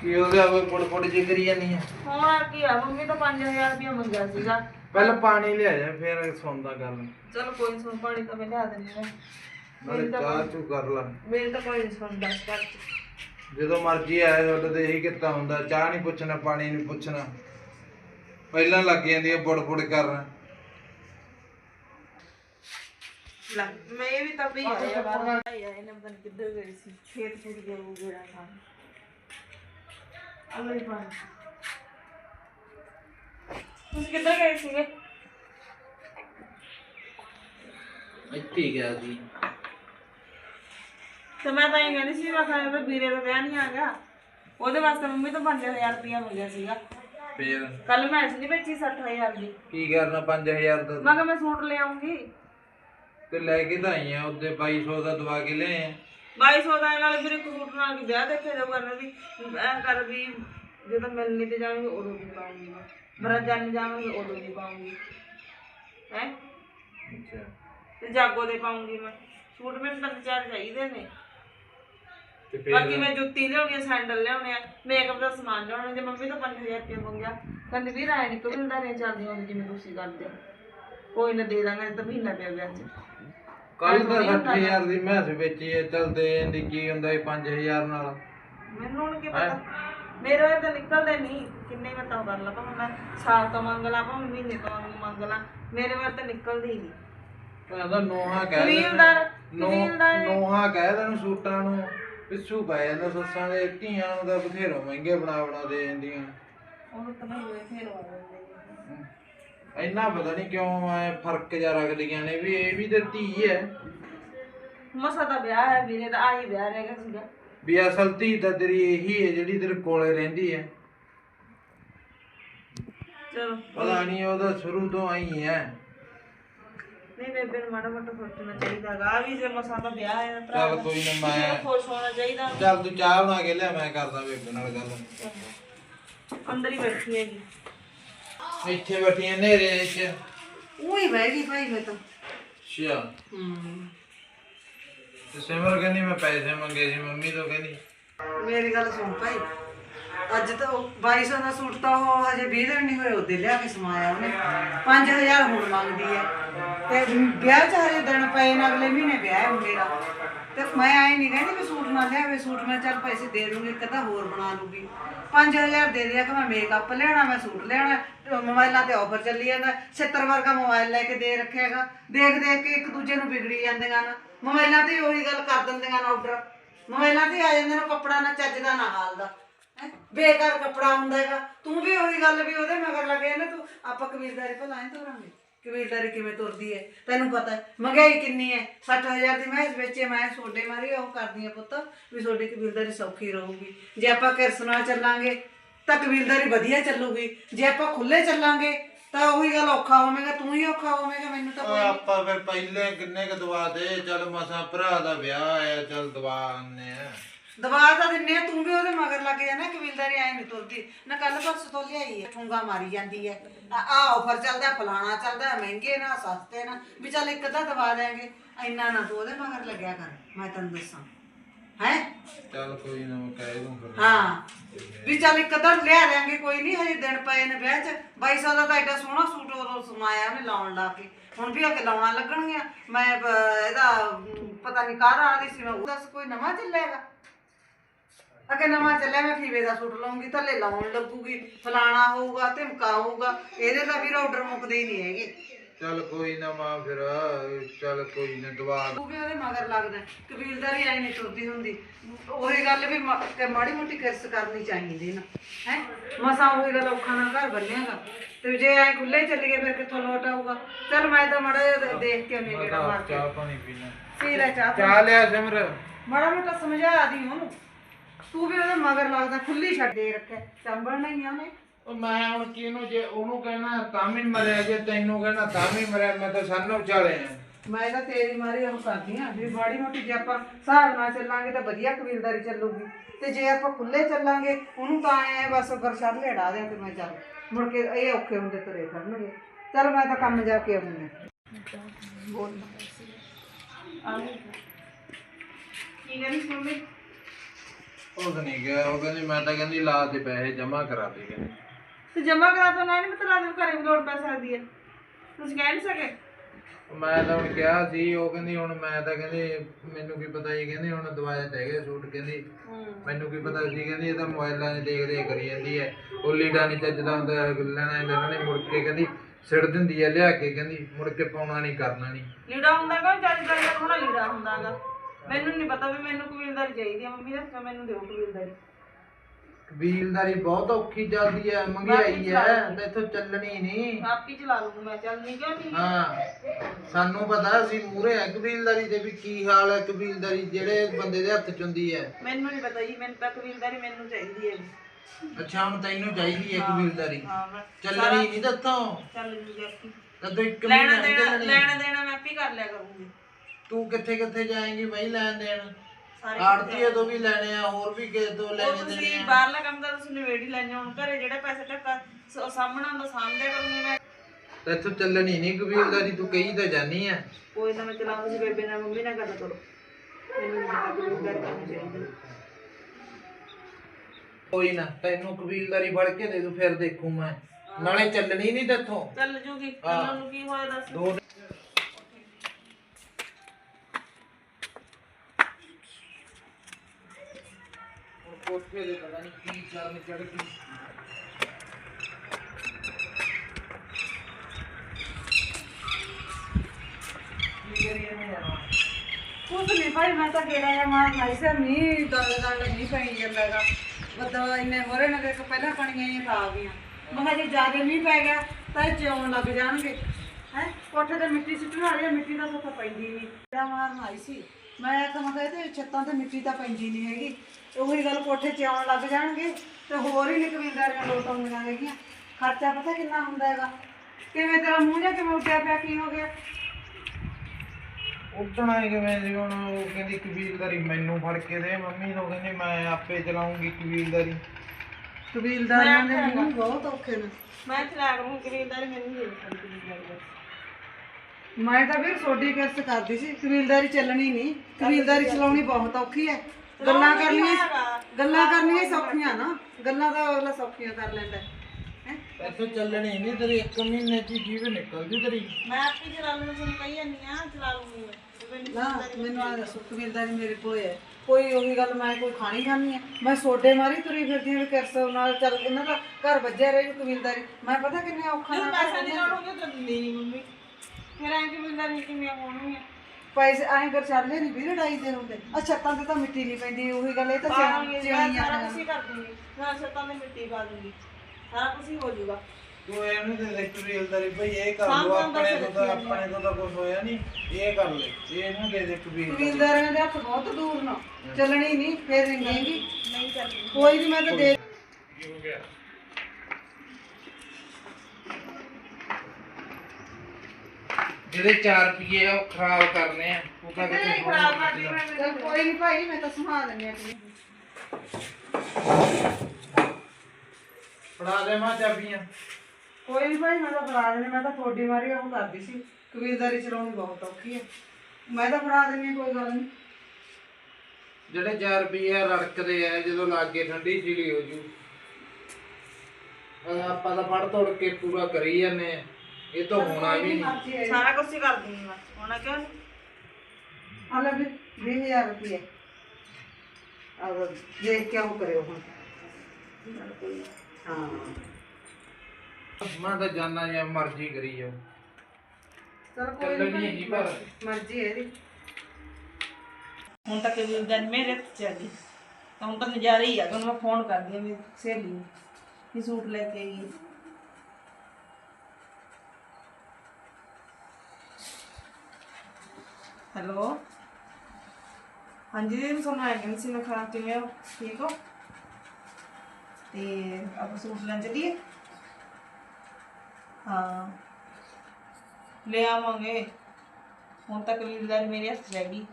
ਕੀ ਹੋ ਗਿਆ ਕੋਈ ਪੁੜ ਪੁੜ ਜੀ ਕਰੀ ਜਾਨੀ ਆ? ਹੁਣ ਕੀ ਆ ਮੰਮੀ ਤਾਂ 5000 ਰੁਪਇਆ ਮੰਗਿਆ ਸੀਗਾ। ਪਹਿਲਾਂ ਪਾਣੀ ਲਿਆ ਜਾ ਫਿਰ ਸੌਂਦਾ ਗੱਲ। ਚਲ ਕੋਈ ਨੀ ਸੁਣ ਪਾਣੀ ਤਾਂ ਮੈਂ ਲਿਆ ਦਿੰਦੀ ਹਾਂ। ਨਾਲੇ ਚਾਹ ਚੂ ਕਰ ਲਾ। ਮੇਰੇ ਤਾਂ ਕੋਈ ਨਹੀਂ ਸੁਣਦਾ ਇਸ ਘਰ 'ਚ। ਜਦੋਂ ਮਰਜ਼ੀ ਆਇਆ ਤੁਹਾਡੇ ਤੇ ਇਹੀ ਕੀਤਾ ਹੁੰਦਾ ਚਾਹ ਨਹੀਂ ਪੁੱਛਣਾ ਪਾਣੀ ਨਹੀਂ ਪੁੱਛਣਾ। ਪਹਿਲਾਂ ਲੱਗ ਜਾਂਦੀ ਆ ਬੁੜ ਬੁੜ ਕਰਨ। ਲੈ ਮੈਂ ਇਹ ਵੀ ਤਾਂ ਵੀ ਆਇਆ ਬਾਹਰ ਆਇਆ ਇਹਨੇ ਪਤਾ ਨੀ ਕਿੱਧਰ ਗਈ ਸੀ। ਖੇਤ ਖੇਤ ਗਿਆ ਉਹ ਜਿਹੜਾ ਖਾਣ ਅਮਰੀ ਪਾਣੀ। ਤੁਸੀਂ ਕਿੱਧਰ ਗਏ ਸੀਗੇ? ਇੱਥੇ ਹੀ ਗਿਆ ਸੀ। ਤੇ ਮੈਂ ਤਾਂ ਇਹ ਕਹਿੰਦੀ ਸੀ ਮੈਂ ਕਿਹਾ ਵੀ ਵੀਰੇ ਦਾ ਵਿਆਹ ਨਹੀਂ ਆ ਗਿਆ ਉਹਦੇ ਵਾਸਤੇ ਮੰਮੀ ਤੋਂ 5000 ਰੁਪਇਆ ਮੰਗਿਆ ਸੀਗਾ। ਫੇਰ? ਕੱਲ ਮੈਂ ਨਹੀਂ ਵੇਚੀ 60000 ਦੀ। ਕੀ ਕਰਨਾ 5000 ਦਾ ਮੈਂ ਕਿਹਾ ਮੈਂ ਸੂਟ ਲੈ ਆਉਂਗੀ ਤੇ ਲੈ ਕੇ ਤਾਂ ਆਈ ਆ ਉਹਦੇ 2200 ਦਾ ਦਵਾ ਕੇ ਲਿਆਏ ਆ। 2200 ਦਾ ਨਾਲ ਫਿਰ ਸੂਟ ਨਾਲ ਕੀ ਵਿਆਹ ਦੇਖਿਆ ਜਾਊਗਾ ਨਾ ਵੀ ਐ ਕਰ ਵੀ ਜਦੋਂ ਮਿਲਣੀ ਤੇ ਜਾਵਾਂਗੇ ਉਦੋਂ ਵੀ ਪਾਉਂਗੀ ਮੈਂ। ਬਰਾ ਜਾਣ ਜਾਵਾਂਗੇ ਉਦੋਂ ਵੀ ਪਾਉਂਗੀ। ਹੈ? ਅੱਛਾ। ਤੇ ਜਾਗੋ ਦੇ ਪਾਉਂਗੀ ਮੈਂ। ਸੂਟ ਮੈਨੂੰ ਤਿੰਨ ਚਾਰ ਚਾਹੀਦੇ ਨੇ। ਤੇ ਫਿਰ? ਬਾਕੀ ਮੈਂ ਜੁੱਤੀ ਲਿਆਉਣੀ ਆ ਸੈਂਡਲ ਲਿਆਉਣੇ ਆ ਮੇਕਅਪ ਦਾ ਸਮਾਨ ਲਿਆਉਣਾ ਜੇ ਮੰਮੀ ਤੋਂ 5000 ਰੁਪਏ ਮੰਗਿਆ ਕਹਿੰਦੀ ਵੀਰ ਆਏ ਨਹੀਂ ਕੋਈ ਨਹੀਂ ਚੱਲਦੀਆਂ ਹੁੰਦੀ ਜਿਵੇਂ ਤੁਸੀਂ ਕਰਦੇ ਹੋ। ਕੋਈ ਨਾ ਦੇ ਦਾਂਗਾ ਤਾਂ ਮਹੀਨਾ ਪਿਆ ਵਿਆਹ ਚ। ਕੱਲ ਤਾਂ 60000 ਦੀ ਮੈਸ ਵੇਚੀ ਹੈ ਚਲਦੇ ਇਹਦੀ ਕੀ ਹੁੰਦਾ ਇਹ 5000 ਨਾਲ। ਮੈਨੂੰ ਹੁਣ ਕੀ ਪਤਾ? ਮੇਰੇ ਤਾਂ ਨਿਕਲਦੇ ਨਹੀਂ। ਕਿੰਨੇ ਮੈਂ ਤਾਂ ਕਰ ਲਾ ਭਾਵੇਂ ਮੈਂ ਸਾਲ ਤੋਂ ਮੰਗ ਲਾ ਭਾਵੇਂ ਮਹੀਨੇ ਤੋਂ ਮੰਗ- ਲਾ ਮੇਰੇ ਵਾਰ ਤਾਂ ਨਿਕਲਦੇ ਹੀ ਨਹੀਂ। ਤਾਂ ਨੋਹਾ ਕਹਿ ਕਬੀਲਦਾਰ ਕਬੀਲਦਾਰ ਨੋਹਾ ਕਹਿ ਦੇਣ ਸੂਟਾਂ ਨੂੰ। ਪਿੱਛੂ ਪੈ ਜਾਂਦਾ ਸੱਸਾਂ ਦੇ ਧੀਆਂ ਨੂੰ ਤਾਂ ਬਥੇਰੋ ਮਹਿੰਗੇ ਬਣਾ ਬਣਾ ਦੇ ਜਾਂਦੀਆਂ ਉਹ ਤਾਂ ਮੈਂ ਨੇ। ਇੰਨਾ ਪਤਾ ਨਹੀਂ ਕਿਉਂ ਐ ਫ਼ਰਕ ਜਿਹਾ ਰੱਖਦੀਆਂ ਨੇ ਵੀ ਇਹ ਵੀ ਤੇ ਧੀ ਹੈ ਮਸਾ ਦਾ ਵਿਆਹ ਹੈ ਵੀਰੇ ਦਾ ਆਹੀ ਵਿਆਹ ਰਹਿ ਗਿਆ ਸੀਗਾ। ਵੀ ਅਸਲ ਧੀ ਤਾਂ ਤੇਰੀ ਇਹੀ ਹੈ ਜਿਹੜੀ ਤੇਰੇ ਕੋਲੇ ਰਹਿੰਦੀ ਹੈ ਚਲੋ। ਪਤਾ ਨਹੀਂ ਉਹਦਾ ਸ਼ੁਰੂ ਤੋਂ ਆਈ ਹੈ ਨਹੀਂ ਬੇਬੇ ਨੂੰ ਮਾੜਾ ਮੋਟਾ ਸੋਚਣਾ ਚਾਹੀਦਾ ਗਾ ਵੀ ਜੇ ਮਸਾ ਦਾ ਵਿਆਹ ਹੈ ਭਰਾ ਚੱਲ ਕੋਈ ਨਾ ਮੈਂ ਖੁਸ਼ ਹੋਣਾ ਚਾਹੀਦਾ। ਚੱਲ ਤੂੰ ਚਾਹ ਬਣਾ ਕੇ ਲਿਆ ਮੈਂ ਕਰਦਾ ਬੇਬੇ ਨਾਲ ਗੱਲ। ਅੰਦਰ ਹੀ ਬੈਠੀ ਹੈਗੀ। ਇੱਥੇ ਬੈਠੀਆਂ ਨੇਰੇ ਚ ਉਹੀ ਬਹਿ ਗਈ ਭਾਈ ਮੈਂ ਤਾਂ ਅੱਛਾ ਹੂੰ ਤੇ ਸਿਮਰ ਕਹਿੰਦੀ ਮੈਂ ਪੈਸੇ ਮੰਗੇ ਸੀ ਮੰਮੀ ਤੋਂ ਕਹਿੰਦੀ ਮੇਰੀ ਗੱਲ ਸੁਣ ਭਾਈ ਅੱਜ ਤਾਂ ਉਹ 2200 ਦਾ ਸੂਟ ਤਾਂ ਉਹ ਹਜੇ 20 ਦਿਨ ਨਹੀਂ ਹੋਏ ਉਹਦੇ ਲਿਆ ਕੇ ਸਮਾਇਆ ਉਹਨੇ 5000 ਹੁਣ ਮੰਗਦੀ ਹੈ ਤੇ ਵਿਆਹ ਚ ਹਜੇ ਦਿਨ ਪਏ ਨੇ ਅਗਲੇ ਮਹੀਨੇ ਵਿਆਹ ਹੈ ਤੇ ਮੈਂ ਆਏ ਨਹੀਂ ਕਹਿੰਦੀ ਵੀ ਸੂਟ ਨਾ ਲਿਆਵੇ, ਸੂਟ ਮੈਂ ਚੱਲ ਪੈਸੇ ਦੇ ਦੂੰਗੀ, ਇੱਕ ਤਾਂ ਹੋਰ ਬਣਾ ਲੂਗੀ। 5000 ਦੇ ਦਿਆ ਕਿ ਮੈਂ ਮੇਕਅਪ ਲੈਣਾ, ਮੈਂ ਸੂਟ ਲੈਣਾ ਤੇ ਮੋਬਾਈਲਾਂ ਤੇ ਆਫਰ ਚੱਲੀ ਜਾਂਦਾ 76 ਵਰਗਾ ਮੋਬਾਈਲ ਲੈ ਕੇ ਦੇ ਰੱਖਿਆਗਾ ਦੇਖ ਦੇਖ ਕੇ ਇੱਕ ਦੂਜੇ ਨੂੰ ਵਿਗੜੀ ਜਾਂਦੀਆਂ ਨਾ। ਮੋਬਾਈਲਾਂ ਤੇ ਉਹੀ ਗੱਲ ਕਰ ਦਿੰਦੀਆਂ ਨਾ ਆਰਡਰ ਮੋਬਾਈਲਾਂ ਤੇ ਆ ਜਾਂਦੇ ਨੇ, ਕੱਪੜਾ ਨਾ ਚੱਜ ਦਾ, ਨਾ ਹਾਲ ਦਾ। ਬੇਕਾਰ ਕੱਪੜਾ ਹੁੰਦਾ ਹੈਗਾ। ਤੂੰ ਵੀ ਉਹੀ ਗੱਲ ਵੀ ਉਹਦੇ ਮਗਰ ਲੱਗੇ ਨਾ ਤੂੰ ਆਪਾਂ ਕਬੀਲਦਾਰੀ ਭਲਾ ਨਹੀਂ ਤੋਰਾਂਗੇ। ਕਬੀਲਦਾਰੀ ਕਿਵੇਂ ਤੁਰਦੀ ਹੈ ਤੈਨੂੰ ਪਤਾ ਹੈ ਮਹਿੰਗਾਈ ਕਿੰਨੀ ਹੈ 60000 ਦੀ ਮੈਂ ਵੇਚੇ ਮੈਂ ਸੋਡੇ ਮਾਰੀ ਉਹ ਕਰਦੀ ਆ ਪੁੱਤ, ਵੀ ਤੁਹਾਡੀ ਕਬੀਲਦਾਰੀ ਸੌਖੀ ਰਹੂਗੀ। ਜੇ ਆਪਾਂ ਕਿਰਸ ਨਾਲ ਚੱਲਾਂਗੇ, ਤਾਂ ਕਬੀਲਦਾਰੀ ਵਧੀਆ ਚੱਲੂਗੀ। ਜੇ ਆਪਾਂ ਖੁੱਲੇ ਚੱਲਾਂਗੇ, ਤਾਂ ਉਹੀ ਗੱਲ ਔਖਾ ਹੋਵੇਗਾ, ਤੂੰ ਹੀ ਔਖਾ ਹੋਵੇਗਾ, ਮੈਨੂੰ ਤਾਂ ਓਏ ਆਪਾਂ ਫਿਰ ਪਹਿਲੇ ਕਿੰਨੇ ਕ ਦਵਾ ਦੇ, ਚੱਲ ਮਸਾਂ ਭਰਾ ਦਾ ਵਿਆਹ ਆਇਆ, ਚੱਲ ਦਵਾ ਆਨੇ ਆ। ਦਵਾ ਤਾਂ ਦਿੰਨੇ ਆ ਤੂੰ ਵੀ ਉਹਦੇ ਮਗਰ ਲੱਗ ਜਾਣਾ ਕਬੀਲਦਾਰੀ ਐ ਨਹੀਂ ਤੁਰਦੀ। ਨਾ ਕੱਲ ਪਰਸ ਤੋਂ ਲਿਆਈ ਹੈ ਠੁੰਗਾ ਮਾਰੀ ਜਾਂਦੀ ਹੈ ਆ ਆਫਰ ਚੱਲਦਾ ਫਲਾਣਾ ਚੱਲਦਾ ਮਹਿੰਗੇ ਨਾ ਸਸਤੇ ਨਾ। ਵੀ ਚੱਲ ਇੱਕ ਅੱਧਾ ਦਵਾ ਦੇਾਂਗੇ ਇੰਨਾ ਨਾ ਤੂੰ ਉਹਦੇ ਮਗਰ ਲੱਗਿਆ ਕਰ ਮੈਂ ਤੈਨੂੰ ਦੱਸਾਂ। ਹੈ? ਚੱਲ ਕੋਈ ਨਾ ਮੈਂ ਕਹਿ ਦੂੰ ਫਿਰ। ਹਾਂ। ਵੀ ਚੱਲ ਇੱਕ ਅੱਧਾ ਲਿਆ ਦੇਾਂਗੇ ਕੋਈ ਨਹੀਂ ਹਜੇ ਦਿਨ ਪਏ ਨੇ ਵਿਆਹ 'ਚ। 2200 ਦਾ ਤਾਂ ਐਡਾ ਸੋਹਣਾ ਸੂਟ ਉਦੋਂ ਸਮਾਇਆ ਉਹਨੇ ਲਾਉਣ ਲਾ ਕੇ। ਹੁਣ ਵੀ ਅੱਗੇ ਲਾਉਣਾ ਲੱਗਣਗੀਆਂ। ਮੈਂ ਬ- ਇਹਦਾ ਅਮ, ਪਤਾ ਨਹੀਂ ਕਾਹਦਾ ਆਦੀ ਸੀ ਮੈਂ ਉਹ ਦੱਸ ਕੋਈ ਨਵਾਂ ਚੱਲੇਗਾ ਅਗੇ ਨਵਾਂ ਚੱਲਿਆ ਮੈਂ ਖੀਵੇ ਦਾ ਸੂਟ ਲਾਉਂਗੀ ਥੱਲੇ ਲਾਉਣ ਲੱਗੂਗੀ ਫਲਾਣਾ ਹੋਊਗਾ ਧਮਕਾ ਹੋਊਗਾ ਇਹਦੇ ਤਾਂ ਵੀਰ ਆਰਡਰ ਮੁੱਕਦੇ ਹੀ ਨਹੀਂ ਹੈਗੇ। ਚੱਲ ਕੋਈ ਨਾ ਮਾਂ ਫਿਰ ਚੱਲ ਕੋਈ ਨਾ ਦਵਾ ਤੂੰ ਵੀ ਉਹਦੇ ਮਗਰ ਲੱਗਦਾ ਕਬੀਲਦਾਰੀ ਐ ਨਹੀਂ ਤੁਰਦੀ ਹੁੰਦੀ। ਉਹੀ ਗੱਲ ਵੀ ਮ- ਕਿ ਮਾੜੀ ਮੋਟੀ ਕਿਰਸ ਕਰਨੀ ਚਾਹੀਦੀ ਨਾ ਹੈ? ਮਸਾਂ ਉਹੀ ਗੱਲ ਔਖਾ ਨਾ ਘਰ ਬੰਨਿਆਗਾ। ਤੇ ਜੇ ਐ ਖੁੱਲੇ ਚੱਲੀਏ ਫਿਰ ਕਿੱਥੋਂ ਲੋਟ ਆਊਗਾ? ਚੱਲ ਮੈਂ ਤਾਂ ਮਾੜਾ ਜਿਹਾ ਦੇਖ ਕੇ ਉਹਨੇ ਕਿਹੜਾ ਮਾਰ ਕੇ। ਚਾਹ ਪਾਣੀ ਪੀਣਾ। ਪੀ ਲੈ ਚਾਹ ਚਾਹ ਲਿਆ ਸਿਮਰ। ਮਾੜਾ ਮੋਟਾ ਸਮਝਾ ਦੀ ਉਹਨੂੰ। ਤੂੰ ਵੀ ਉਹਦੇ ਮਗਰ ਲੱਗਦਾ ਖੁੱਲੀ ਛੱਡ ਦੇ ਰੱਖਿਆ। ਸੰਭਲਣਾ ਹੀ ਆ ਉਹਨੇ। ਉਹ ਮੈਂ ਹੁਣ ਕਿਹਨੂੰ ਜੇ ਉਹਨੂੰ ਕਹਿਣਾ ਤਾਂ ਵੀ ਮਰਿਆ ਜੇ ਤੈਨੂੰ ਕਹਿਣਾ ਤਾਂ ਵੀ ਮਰਿਆ ਮੈਂ ਤਾਂ ਸਾਨੂੰ ਵਿਚਾਲੇ ਆ। ਮੈਂ ਤਾਂ ਤੇਰੀ ਮਾਰੀ ਉਹ ਕਰਦੀ ਆ ਵੀ ਬਾੜੀ ਮੋਟੀ ਜੇ ਆਪਾਂ ਹਿਸਾਬ ਨਾਲ ਚੱਲਾਂਗੇ ਤਾਂ ਵਧੀਆ ਕਬੀਲਦਾਰੀ ਚੱਲੂਗੀ। ਤੇ ਜੇ ਆਪਾਂ ਖੁੱਲੇ ਚੱਲਾਂਗੇ ਉਹਨੂੰ ਤਾਂ ਐ ਬਸ ਗਰਸ਼ਰ ਲੇੜਾ ਦਿਆਂ ਤੇ ਮੈਂ ਚੱਲ। ਮੁੜ ਕੇ ਇਹ ਔਖੇ ਹੁੰਦੇ ਤੁਰੇ ਫਿਰਨਗੇ। ਚੱਲ ਮੈਂ ਤਾਂ ਕੰਮ ਜਾ ਕੇ ਆਉਂਦੀ ਆ। ਬੋਲ। ਕੀ ਕਰੀ ਮੰਮੀ? ਉਹ ਤਾਂ ਨਹੀਂ ਗਿਆ ਉਹ ਕਹਿੰਦੀ ਮੈਂ ਤਾਂ ਕਹਿੰਦੀ ਲਾ ਦੇ ਪੈਸੇ ਜਮਾ ਕਰਾ ਦੇ ਕਹਿੰਦੀ। ਤੇ ਜਮਾ ਕਰਾ ਤਾਂ ਨਹੀਂ ਪਤਾ ਲੱਗਦਾ ਘਰੇ ਵੀ ਲੋੜ ਪੈ ਸਕਦੀ ਹੈ ਤੁਸੀਂ ਕਹਿ ਨਹੀਂ ਸਕੇ? ਮੈਂ ਤਾਂ ਹੁਣ ਕਿਹਾ ਸੀ ਉਹ ਕਹਿੰਦੀ ਹੁਣ ਮੈਂ ਤਾਂ ਕਹਿੰਦੀ ਮੈਨੂੰ ਕੀ ਪਤਾ ਜੀ ਕਹਿੰਦੀ ਹੁਣ ਦਵਾਇਆ ਚਾਹੀਏ ਸੂਟ ਕਹਿੰਦੀ ਮੈਨੂੰ ਕੀ ਪਤਾ ਸੀ ਕਹਿੰਦੀ ਇਹ ਤਾਂ ਮੋਬਾਈਲਾਂ 'ਚ ਦੇਖ ਦੇਖ ਕਰੀ ਜਾਂਦੀ ਹੈ ਉਹ ਲੀੜਾ ਨਹੀਂ ਚੱਜਦਾ ਹੁੰਦਾ ਲੈਣਾ ਇਹਨਾਂ ਨੇ ਮੁੜ ਕੇ ਕਹਿੰਦੀ ਸਿੜ ਦਿੰਦੀ ਹੈ ਲਿਆ ਕੇ ਕਹਿੰਦੀ ਮੁੜ ਕੇ ਪਾਉਣਾ ਨਹੀਂ ਕਰਨਾ ਨਹੀਂ ਲੀੜਾ ਹੁੰਦਾ ਕੋ ਚੱਜ ਦਾ ਥੋੜਾ ਲੀੜਾ ਹੁੰਦਾਗਾ। ਮੈਨੂੰ ਨਹੀਂ ਪਤਾ ਵੀ ਮੈਨੂੰ ਕਬੀਲਦਾਰੀ ਚਾਹੀਦੀ ਹੈ ਮੰਮੀ ਦੱਸੋ ਮੈਨੂੰ ਦਿਓ ਕਬੀਲਦਾਰੀ। ਕਬੀਲਦਾਰੀ ਬਹੁਤ ਔਖੀ ਚੱਲਦੀ ਹੈ ਮਹਿੰਗਾਈ ਹੈ ਮੈਥੋਂ ਚੱਲਣੀ ਨਹੀਂ ਆਪ ਚਲਾ ਲੂੰ ਮੈਂ ਚੱਲ ਨਹੀਂ ਕਿਉਂ ਨਹੀਂ ਹਾਂ ਸਾਨੂੰ ਪਤਾ ਅਸੀਂ ਮੂਰੇ ਹੈ ਕਬੀਲਦਾਰੀ ਦੇ ਵੀ ਕੀ ਹਾਲ ਹੈ ਕਬੀਲਦਾਰੀ ਜਿਹੜੇ ਬੰਦੇ ਦੇ ਹੱਥ ਚ ਹੁੰਦੀ ਹੈ ਮੈਨੂੰ ਨਹੀਂ ਪਤਾ ਜੀ ਮੈਨੂੰ ਤਾਂ ਕਬੀਲਦਾਰੀ ਮੈਨੂੰ ਚਾਹੀਦੀ ਹੈ ਅੱਛਾ ਹੁਣ ਤੈਨੂੰ ਚਾਹੀਦੀ ਹੈ ਕਬੀਲਦਾਰੀ। ਚੱਲਣੀ ਨਹੀਂ ਦੱਸੋ। ਚੱਲ ਜੂਗੀ ਆਪੀ ਕਦੋਂ ਇੱਕ ਲੈਣਾ ਨਹੀਂ ਦੇਣਾ ਲੈਣਾ ਦੇਣਾ ਮੈਂ ਆਪੇ ਕਰ ਲਿਆ ਕਰੂੰਗੀ। ਤੂੰ ਕਿੱਥੇ ਕਿੱਥੇ ਜਾਏਂਗੀ ਬਈ ਲੈਣ ਦੇਣ? ਸਾਰੇ ਆੜਤੀਏ ਤੋਂ ਵੀ ਲੈਣੇ ਆ ਹੋਰ ਵੀ ਕਿਸੇ ਤੋਂ ਉਹ ਲੈਣੇ ਦੇਣੇ ਤੁਸੀਂ ਆ। ਬਾਹਰਲਾ ਕੰਮ ਤਾਂ ਤੁਸੀਂ ਨਵੇੜ ਹੀ ਲੈਣੇ ਹੁਣ ਘਰੇ ਜਿਹੜੇ ਪੈਸੇ ਟੱਕਾ ਸਾਹਮਣਾ ਹੁੰਦਾ ਸਾਹਮਣੇ ਕਰੂੰਗੀ ਮੈਂ। ਤੇ ਇੱਥੋਂ ਚੱਲਣੀ ਨਹੀਂ ਕਬੀਲਦਾਰੀ ਤੂੰ ਕਹੀ ਤਾਂ ਜਾਨੀ ਆ। ਕੋਈ ਨਾ ਮੈਂ ਚਲਾਉਂ ਤੁਸੀਂ ਬੇਬੇ ਨਾਲ ਮੰਮੀ ਨਾਲ ਗੱਲ ਕਰੋ। ਮੈਨੂੰ ਨਹੀਂ ਪਤਾ ਕਿ ਗੱਲ ਕਰਨੀ ਚਾਹੀਦੀ। ਕੋਈ ਨਾ ਤੈਨੂੰ ਕਬੀਲਦਾਰੀ ਫੜ ਕੇ ਦੇ ਦੂੰ ਫਿਰ ਦੇਖੂ ਮੈਂ। ਨਾਲੇ ਚੱਲਣੀ ਨਹੀਂ ਤੇਥੋਂ। ਚੱਲ ਜੂਗੀ ਚੱਲਣ ਨੂੰ ਕੀ ਹੋਇਆ ਦੱਸ। ਦੋ ਕੋਠੇ ਦੇ ਪਤਾ ਨਹੀਂ ਕੀ ਚਰਨ ਚੜ ਗਈ। ਕੀ ਕਰੀਏ ਮੈਂ ਕੁਝ ਨਹੀਂ ਭਾਈ ਮੈਂ ਤਾਂ ਕਿਹੜਾ ਜਿਹਾ ਮਾਰ ਖਾਈ ਸੀ ਮੀਂਹ ਦਲ ਦਲ ਨਹੀਂ ਪਈ ਜਾਂਦਾਗਾ ਬੱਦਲ ਇੰਨੇ ਹੋਰੇ ਨਗਰ ਕਿ ਪਹਿਲਾਂ ਕਣੀਆਂ ਹੀ ਆ ਗਈਆਂ। ਮੈਂ ਕਿਹਾ ਜੇ ਜ਼ਿਆਦਾ ਮੀਂਹ ਪੈ ਗਿਆ ਤਾਂ ਇਹ ਜਿਉਣ ਲੱਗ ਜਾਣਗੇ। ਹੈ? ਕੋਠੇ ਤੇ ਮਿੱਟੀ ਸੁੱਟਣ ਵਾਲੀ ਆ, ਮਿੱਟੀ ਦਾ ਸੁੱਕਾ ਪੈਂਦੀ ਨਹੀਂ ਕਿਹੜਾ ਮਾਰਨ ਆਈ ਸੀ। ਮੈਂ ਆਖਿਆ ਮੈਂ ਕਿਹਾ ਇਹਦੇ ਛੱਤਾਂ ਤੇ ਮਿੱਟੀ ਤਾਂ ਪੈਂਦੀ ਨਹੀਂ ਹੈਗੀ। ਉਹੀ ਗੱਲ ਕੋਠੇ 'ਚ ਆਉਣ ਲੱਗ ਜਾਣਗੇ ਤੇ ਹੋਰ ਹੀ ਨਿਕਵੀਂਦਾਰੀਆਂ ਲੋਟ ਆਉਂਦੀਆਂ ਹੈਗੀਆਂ। ਖਰਚਾ ਪਤਾ ਕਿੰਨਾ ਹੁੰਦਾ ਹੈਗਾ? ਕਿਵੇਂ ਤੇਰਾ ਮੂੰਹ ਜਿਹਾ ਕਿਵੇਂ ਉੱਡਿਆ ਪਿਆ ਕੀ ਹੋ ਗਿਆ? ਉੱਡਣਾ ਹੀ ਕਿਵੇਂ ਸੀ ਹੁਣ ਉਹ ਕਹਿੰਦੀ ਕਬੀਲਦਾਰੀ ਮੈਨੂੰ ਫੜ ਕੇ ਦੇ ਮੰਮੀ ਨੂੰ ਕਹਿੰਦੀ ਮੈਂ ਆਪੇ ਚਲਾਉਂਗੀ ਕਬੀਲਦਾਰੀ। ਕਬੀਲਦਾਰੀਆਂ ਦੇ ਮੂੰਹ ਬਹੁਤ ਔਖੇ ਨੇ। ਮੈਂ ਚਲਾ ਕਰੂੰ ਕਰੀਦਾਰੀ ਮੈਨੂੰ ਨਹੀਂ ਲੱਗਦਾ ਮੈਂ ਤਾਂ ਵੀਰ ਸੋਡੀ ਕਿਰਸ ਕਰਦੀ ਸੀ ਕਬੀਲਦਾਰੀ ਚੱਲਣੀ ਨਹੀਂ। ਕਬੀਲਦਾਰੀ ਚਲਾਉਣੀ ਬਹੁਤ ਔਖੀ ਹੈ। ਗੱਲਾਂ ਕਰਨੀਆਂ ਗੱਲਾਂ ਕਰਨੀਆਂ ਹੀ ਸੌਖੀਆਂ ਨਾ। ਗੱਲਾਂ ਤਾਂ ਅਗਲਾ ਸੌਖੀਆਂ ਕਰ ਲੈਂਦਾ ਹੈ। ਇੱਥੋਂ ਚੱਲਣੀ ਨਹੀਂ ਤੇਰੀ ਇੱਕ ਮਹੀਨੇ ਹੀ ਜੀਵ ਨਿਕਲ ਜੂ ਤੇਰੀ। ਮੈਂ ਆਪੇ ਚਲਾ ਲੂੰ ਤੁਹਾਨੂੰ ਕਹੀ ਜਾਂਦੀ ਆ ਚਲਾ ਲੂੰਗੀ ਮੈਂ ਤੇ ਮੈਨੂੰ ਨਾ ਮੈਨੂੰ ਆ ਦੱਸੋ ਕਬੀਲਦਾਰੀ ਮੇਰੇ ਕੋਲੇ ਹੈ। ਕੋਈ ਉਹੀ ਗੱਲ ਮੈਂ ਕੋਈ ਖਾਣੀ ਖਾਣੀ ਹੈ। ਮੈਂ ਸੋਡੇ ਮਾਰੀ ਤੁਰੀ ਫਿਰਦੀ ਹਾਂ ਕਿਰਸ ਨਾਲ ਚੱਲ ਇਹਨਾਂ ਦਾ ਘਰ ਵੱਜਿਆ ਰਹੇ ਕਬੀਲਦਾਰੀ ਮੈਂ ਪਤਾ ਕਿੰਨੇ ਔਖਾ ਨਾਲ ਪੈਸਾ ਨਹੀਂ ਲੋੜ ਹੋਊਗਾ ਤਾਂ ਦਿੰਦੀ ਨਹੀਂ ਮੰਮੀ। ਫਿਰ ਐਂ ਕਿ ਬਿੰਦਾ ਨਹੀਂ ਕਿਵੇਂ ਹੋਣਗੀਆਂ ਪੈਸੇ ਐਂ ਕਰ ਚੱਲੇ ਨਹੀਂ ਵੀਰ ਢਾਈ ਦੇ ਹੁੰਦੇ ਆ ਛੱਤਾਂ ਤੇ ਤਾਂ ਮਿੱਟੀ ਨਹੀਂ ਪੈਂਦੀ ਉਹੀ ਗੱਲ ਇਹ ਤਾਂ ਪਾਵਾਂਗੇ ਸਿਆਣੀ ਮੈਂ ਸਾਰਾ ਕੁਝ ਹੀ ਕਰ ਦੂੰਗੀ। ਮੈਂ ਛੱਤਾਂ ਤੇ ਮਿੱਟੀ ਪਾ ਦੂੰਗੀ। ਸਾਰਾ ਕੁਝ ਹੀ ਹੋ ਜਾਊਗਾ। ਤੂੰ ਇਹਨੂੰ ਦੇ ਦੇ ਕਬੀਲਦਾਰੀ ਭਈ ਇਹ ਕਰ ਲੋ ਆਪਣੇ ਤੋਂ ਤਾਂ ਆਪਣੇ ਤੋਂ ਤਾਂ ਕੁਝ ਹੋਇਆ ਨਹੀਂ ਇਹ ਕਰ ਲੈ ਇਹ ਇਹਨੂੰ ਦੇ ਦੇ ਕਬੀਲਦਾਰੀ ਕਬੀਲਦਾਰਾਂ ਦੇ ਹੱਥ ਬਹੁਤ ਦੂਰ ਨਾ ਚੱਲਣੀ ਨਹੀਂ ਫੇਰ ਗਏਗੀ ਨਹੀਂ ਚੱਲਦੀ ਕੋਈ ਨਹੀਂ ਮੈਂ ਤਾਂ ਦੇ ਜਿਹੜੇ 4 ਰੁਪਏ ਆ ਉਹ ਖਰਾਬ ਕਰਨੇ ਆ। ਉਹ ਤਾਂ ਕਿਤੇ ਹੋਰ ਖਰਾਬ ਕਰਦੀ ਮੈਂ ਚੱਲ ਕੋਈ ਨਹੀਂ ਭਾਈ ਮੈਂ ਤਾਂ ਸੰਭਾਲ ਲੈਂਦੀ ਫੜਾ ਦੇ ਮਾਂ ਚਾਬੀਆਂ। ਕੋਈ ਨਹੀਂ ਭਾਈ ਮੈਂ ਤਾਂ ਫੜਾ ਦੇਣੀ ਮੈਂ ਤਾਂ ਥੋੜੀ ਮਾਰੀ ਉਹ ਕਰਦੀ ਸੀ। ਕਬੀਲਦਾਰੀ ਚਲਾਉਣੀ ਬਹੁਤ ਔਖੀ ਹੈ ਮੈਂ ਤਾਂ ਫੜਾ ਦੇਣੀ ਕੋਈ ਗੱਲ ਨਹੀਂ ਜਿਹੜੇ 4 ਰੁਪਏ ਆ ਰੜਕਦੇ ਆ ਜਦੋਂ ਲਾਗੇ ਠੰਡੀ ਚੀਲੀ ਹੋ ਜੂ ਅਹ ਆਪਾਂ ਤਾਂ ਫੜ ਤੋੜ ਕੇ ਪੂਰਾ ਕਰੀ ਜਾਂਦੇ ਆ। ਇਹ ਤਾਂ ਹੋਣਾ ਵੀ ਨਹੀਂ ਸਾਰਾ ਕੁਝ ਹੀ ਕਰ ਦੂੰਗੀ ਮੈਂ। ਹੋਣਾ ਕਿਉਂ ਨਹੀਂ ਆ ਲੈ ਵੀ 20000 ਰੁਪਏ ਆ ਦੇਖ ਕੇ ਉਹ ਕਰਿਓ ਹੁਣ। ਹਾਂ। ਮੈਂ ਤਾਂ ਜਾਣਾ ਜਾਂ ਮਰਜ਼ੀ ਕਰੀ ਜਾਓ। ਚਲ ਕੋਈ ਚੱਲਣੀ ਨਹੀਂ ਪਰ ਮਰਜ਼ੀ ਹੈ ਇਹਦੀ। ਹੁਣ ਤੱਕ ਵੀ ਦਿਨ ਮੇਰੇ ਹੱਥ ਚ ਆ ਗਈ ਤਾਂ ਹੁਣ ਤਾਂ ਨਜ਼ਾਰਾ ਹੀ ਆ ਤੁਹਾਨੂੰ ਮੈਂ ਫੋਨ ਕਰਦੀ ਆ ਮੇਰੀ ਸਹੇਲੀ ਨੂੰ ਕਿ ਸੂਟ ਲੈ ਕੇ ਆਈ ਹੈਲੋ। ਹਾਂਜੀ ਜੀ ਤੁਹਾਨੂੰ ਆਇਆ ਕਿ ਸੀ ਕਿਵੇਂ ਹੋ ਠੀਕ ਹੋ? ਤੇ ਆਪਾਂ ਸੂਟ ਲੈਣ ਚੱਲੀਏ? ਹਾਂ। ਲੈ ਆਵਾਂਗੇ। ਹੁਣ ਤੱਕ ਲੀਡਰ ਮੇਰੇ ਹੱਥ ਰਹਿ ਗਈ।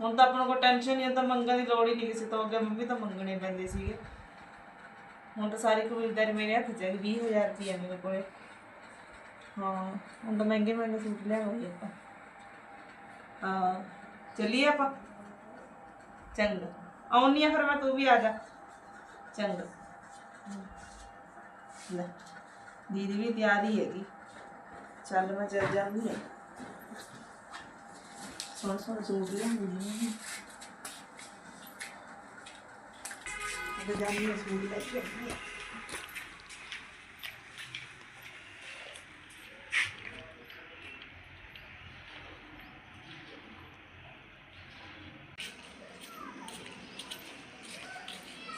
ਹੁਣ ਤਾਂ ਆਪਣਾ ਕੋਈ ਟੈਨਸ਼ਨ ਨਹੀਂ ਤਾਂ ਮੰਗਣ ਦੀ ਲੋੜ ਹੀ ਨਹੀਂ ਕਿਸੇ ਤੋਂ। ਅੱਗੇ ਮੰਮੀ ਤਾਂ ਮੰਗਣੇ ਪੈਂਦੇ ਸੀਗੇ। ਹੁਣ ਤਾਂ ਸਾਰੀ ਕਬੀਲਦਾਰੀ ਮੇਰੇ ਹੱਥ 'ਚ ਹੈ 20000 ਰੁਪਏ ਮੇਰੇ ਕੋਲ। ਹਾਂ, ਹੁਣ ਤਾਂ ਮਹਿੰਗੇ ਮਹਿੰਗੇ ਸੂਟ ਲਿਆਵਾਂਗੇ ਆਪਾਂ। ਹਾਂ ਚੱਲੀਏ ਆਪਾਂ ਚੰਗਾ ਆਉਣੀ ਆ ਫਿਰ ਮੈਂ ਤੂੰ ਵੀ ਆ ਜਾ ਚੰਗਾ ਲੈ ਦੀਦੀ ਵੀ ਤਿਆਰ ਹੀ ਹੈਗੀ ਚੱਲ ਮੈਂ ਚੱਲ ਜਾਂਦੀ ਹਾਂ ਸੋਹਣਾ ਸੋਹਣਾ ਸੂਟ ਲਿਆਂਦੀ ਹਾਂ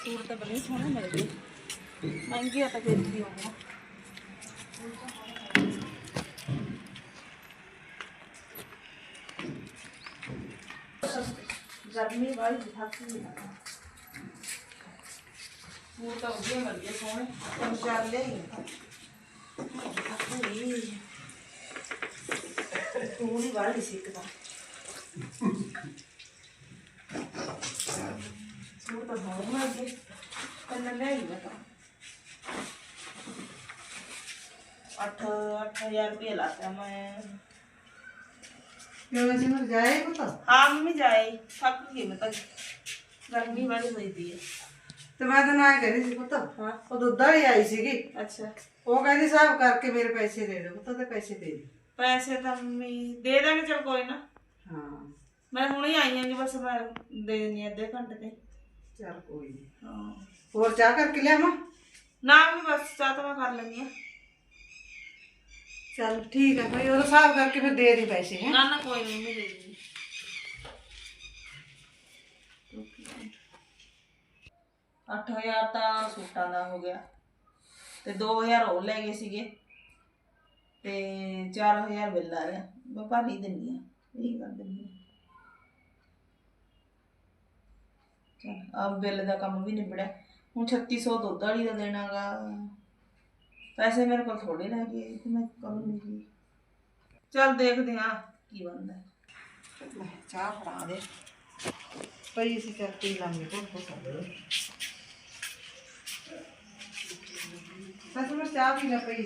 ਇਹ ਜਾਂਦੀ ਹਾਂ ਸੂਟ ਲੈ ਕੇ ਆਉਂਦੀ ਹਾਂ। ਸੂਟ ਤਾਂ ਬੜੇ ਸੋਹਣੇ ਮਿਲ ਗਏ ਮਹਿੰਗੇ ਆ ਤਾਂ ਫਿਰ ਵੀ ਹੋਊਗਾ ਗਰਮੀ ਵਾਲੀ ਹੱਥ ਨਹੀਂ ਲੱਗਦਾ ਸੂਟ ਤਾਂ ਵਧੀਆ ਮਿਲ ਗਏ ਸੋਹਣੇ ਤਿੰਨ ਚਾਰ ਲੈ ਹੀ ਤੂੰ ਨਹੀਂ ਵਾਲੀ ਸਿੱਕਦਾ ਨਹੀਂ ਮੈਂ ਤਾਂ 8 8000 ਰੁਪਏ ਲਾਤਾ ਮੈਂ ਕਿਉਂ ਜੀ ਮਰ ਜਾਏ ਪੁੱਤ ਹਾਂ ਮੰਮੀ ਜਾਏ ਥੱਕ ਗਈ ਮੈਂ ਤਾਂ ਗਰਮੀ ਬੜੀ ਹੋਈ ਪਈ ਹੈ ਤੇ ਮੈਂ ਤੈਨੂੰ ਐ ਕਹਿੰਦੀ ਸੀ ਪੁੱਤ ਹਾਂ ਉਹ ਦੁੱਧ ਵਾਲੀ ਆਈ ਸੀਗੀ ਅੱਛਾ ਉਹ ਕਹਿੰਦੀ ਹਿਸਾਬ ਕਰਕੇ ਮੇਰੇ ਪੈਸੇ ਦੇ ਦੇ ਪੁੱਤ ਤੇ ਪੈਸੇ ਦੇ ਦੇ ਪੈਸੇ ਤਾਂ ਮੰਮੀ ਦੇ ਦਾਂਗੇ ਚਲ ਕੋਈ ਨਾ ਹਾਂ ਮੈਂ ਹੁਣੇ ਆਈ ਹਾਂ ਜੀ ਬਸ ਮੈਂ ਦੇ ਦਿੰਦੀ ਹਾਂ ਅੱਧੇ ਘੰਟੇ ਤੇ ਚੱਲ ਕੋਈ ਨਹੀਂ ਹਾਂ ਹੋਰ ਚਾਹ ਕਰਕੇ ਲਿਆਵਾਂ? ਨਾ ਵੀ ਬਸ ਚਾਹ ਤਾਂ ਮੈਂ ਕਰ ਲੈਂਦੀ ਆ। ਚੱਲ ਠੀਕ ਹੈ ਭਾਈ ਉਹਦਾ ਹਿਸਾਬ ਕਰਕੇ ਫਿਰ ਦੇ ਦੇ ਪੈਸੇ, ਹੈ। ਨਾ ਨਾ, ਕੋਈ ਨਹੀਂ, ਮੈਂ ਦੇ ਦਿੰਦੀ। ਅੱਠ ਹਜ਼ਾਰ ਤਾਂ ਸੂਟਾਂ ਦਾ ਹੋ ਗਿਆ। ਤੇ 2000 ਉਹ ਲੈ ਗਏ ਸੀਗੇ। ਤੇ 4000 ਬਿੱਲ ਆ ਰਿਹਾ। ਮੈਂ ਭਰ ਹੀ ਦਿੰਦੀ ਆ ਇਹੀ ਕਰ ਦਿੰਦੀ ਆ ਚਲ ਆ ਬਿੱਲ ਦਾ ਕੰਮ ਵੀ ਨਿਬੜਿਆ। ਹੁਣ 3600 ਦੁੱਧ ਵਾਲੀ ਦਾ ਦੇਣਾਗਾ ਪੈਸੇ ਮੇਰੇ ਕੋਲ ਥੋੜੇ ਰਹਿ ਗਏ ਤੇ ਮੈਂ ਕਰੂੰਗੀ ਕੀ ਚਲ ਦੇਖਦੇ ਆ ਕੀ ਬਣਦਾ ਲੈ, ਚਾਹ ਫੜਾ ਦੇ ਪਈ ਸੀ ਚੱਲ ਪੀ ਲਾਂਗੇ ਕੋਲ ਕੋਲ ਬਸ ਮੈਂ ਚਾਹ ਪੀ ਲੈ ਪਈ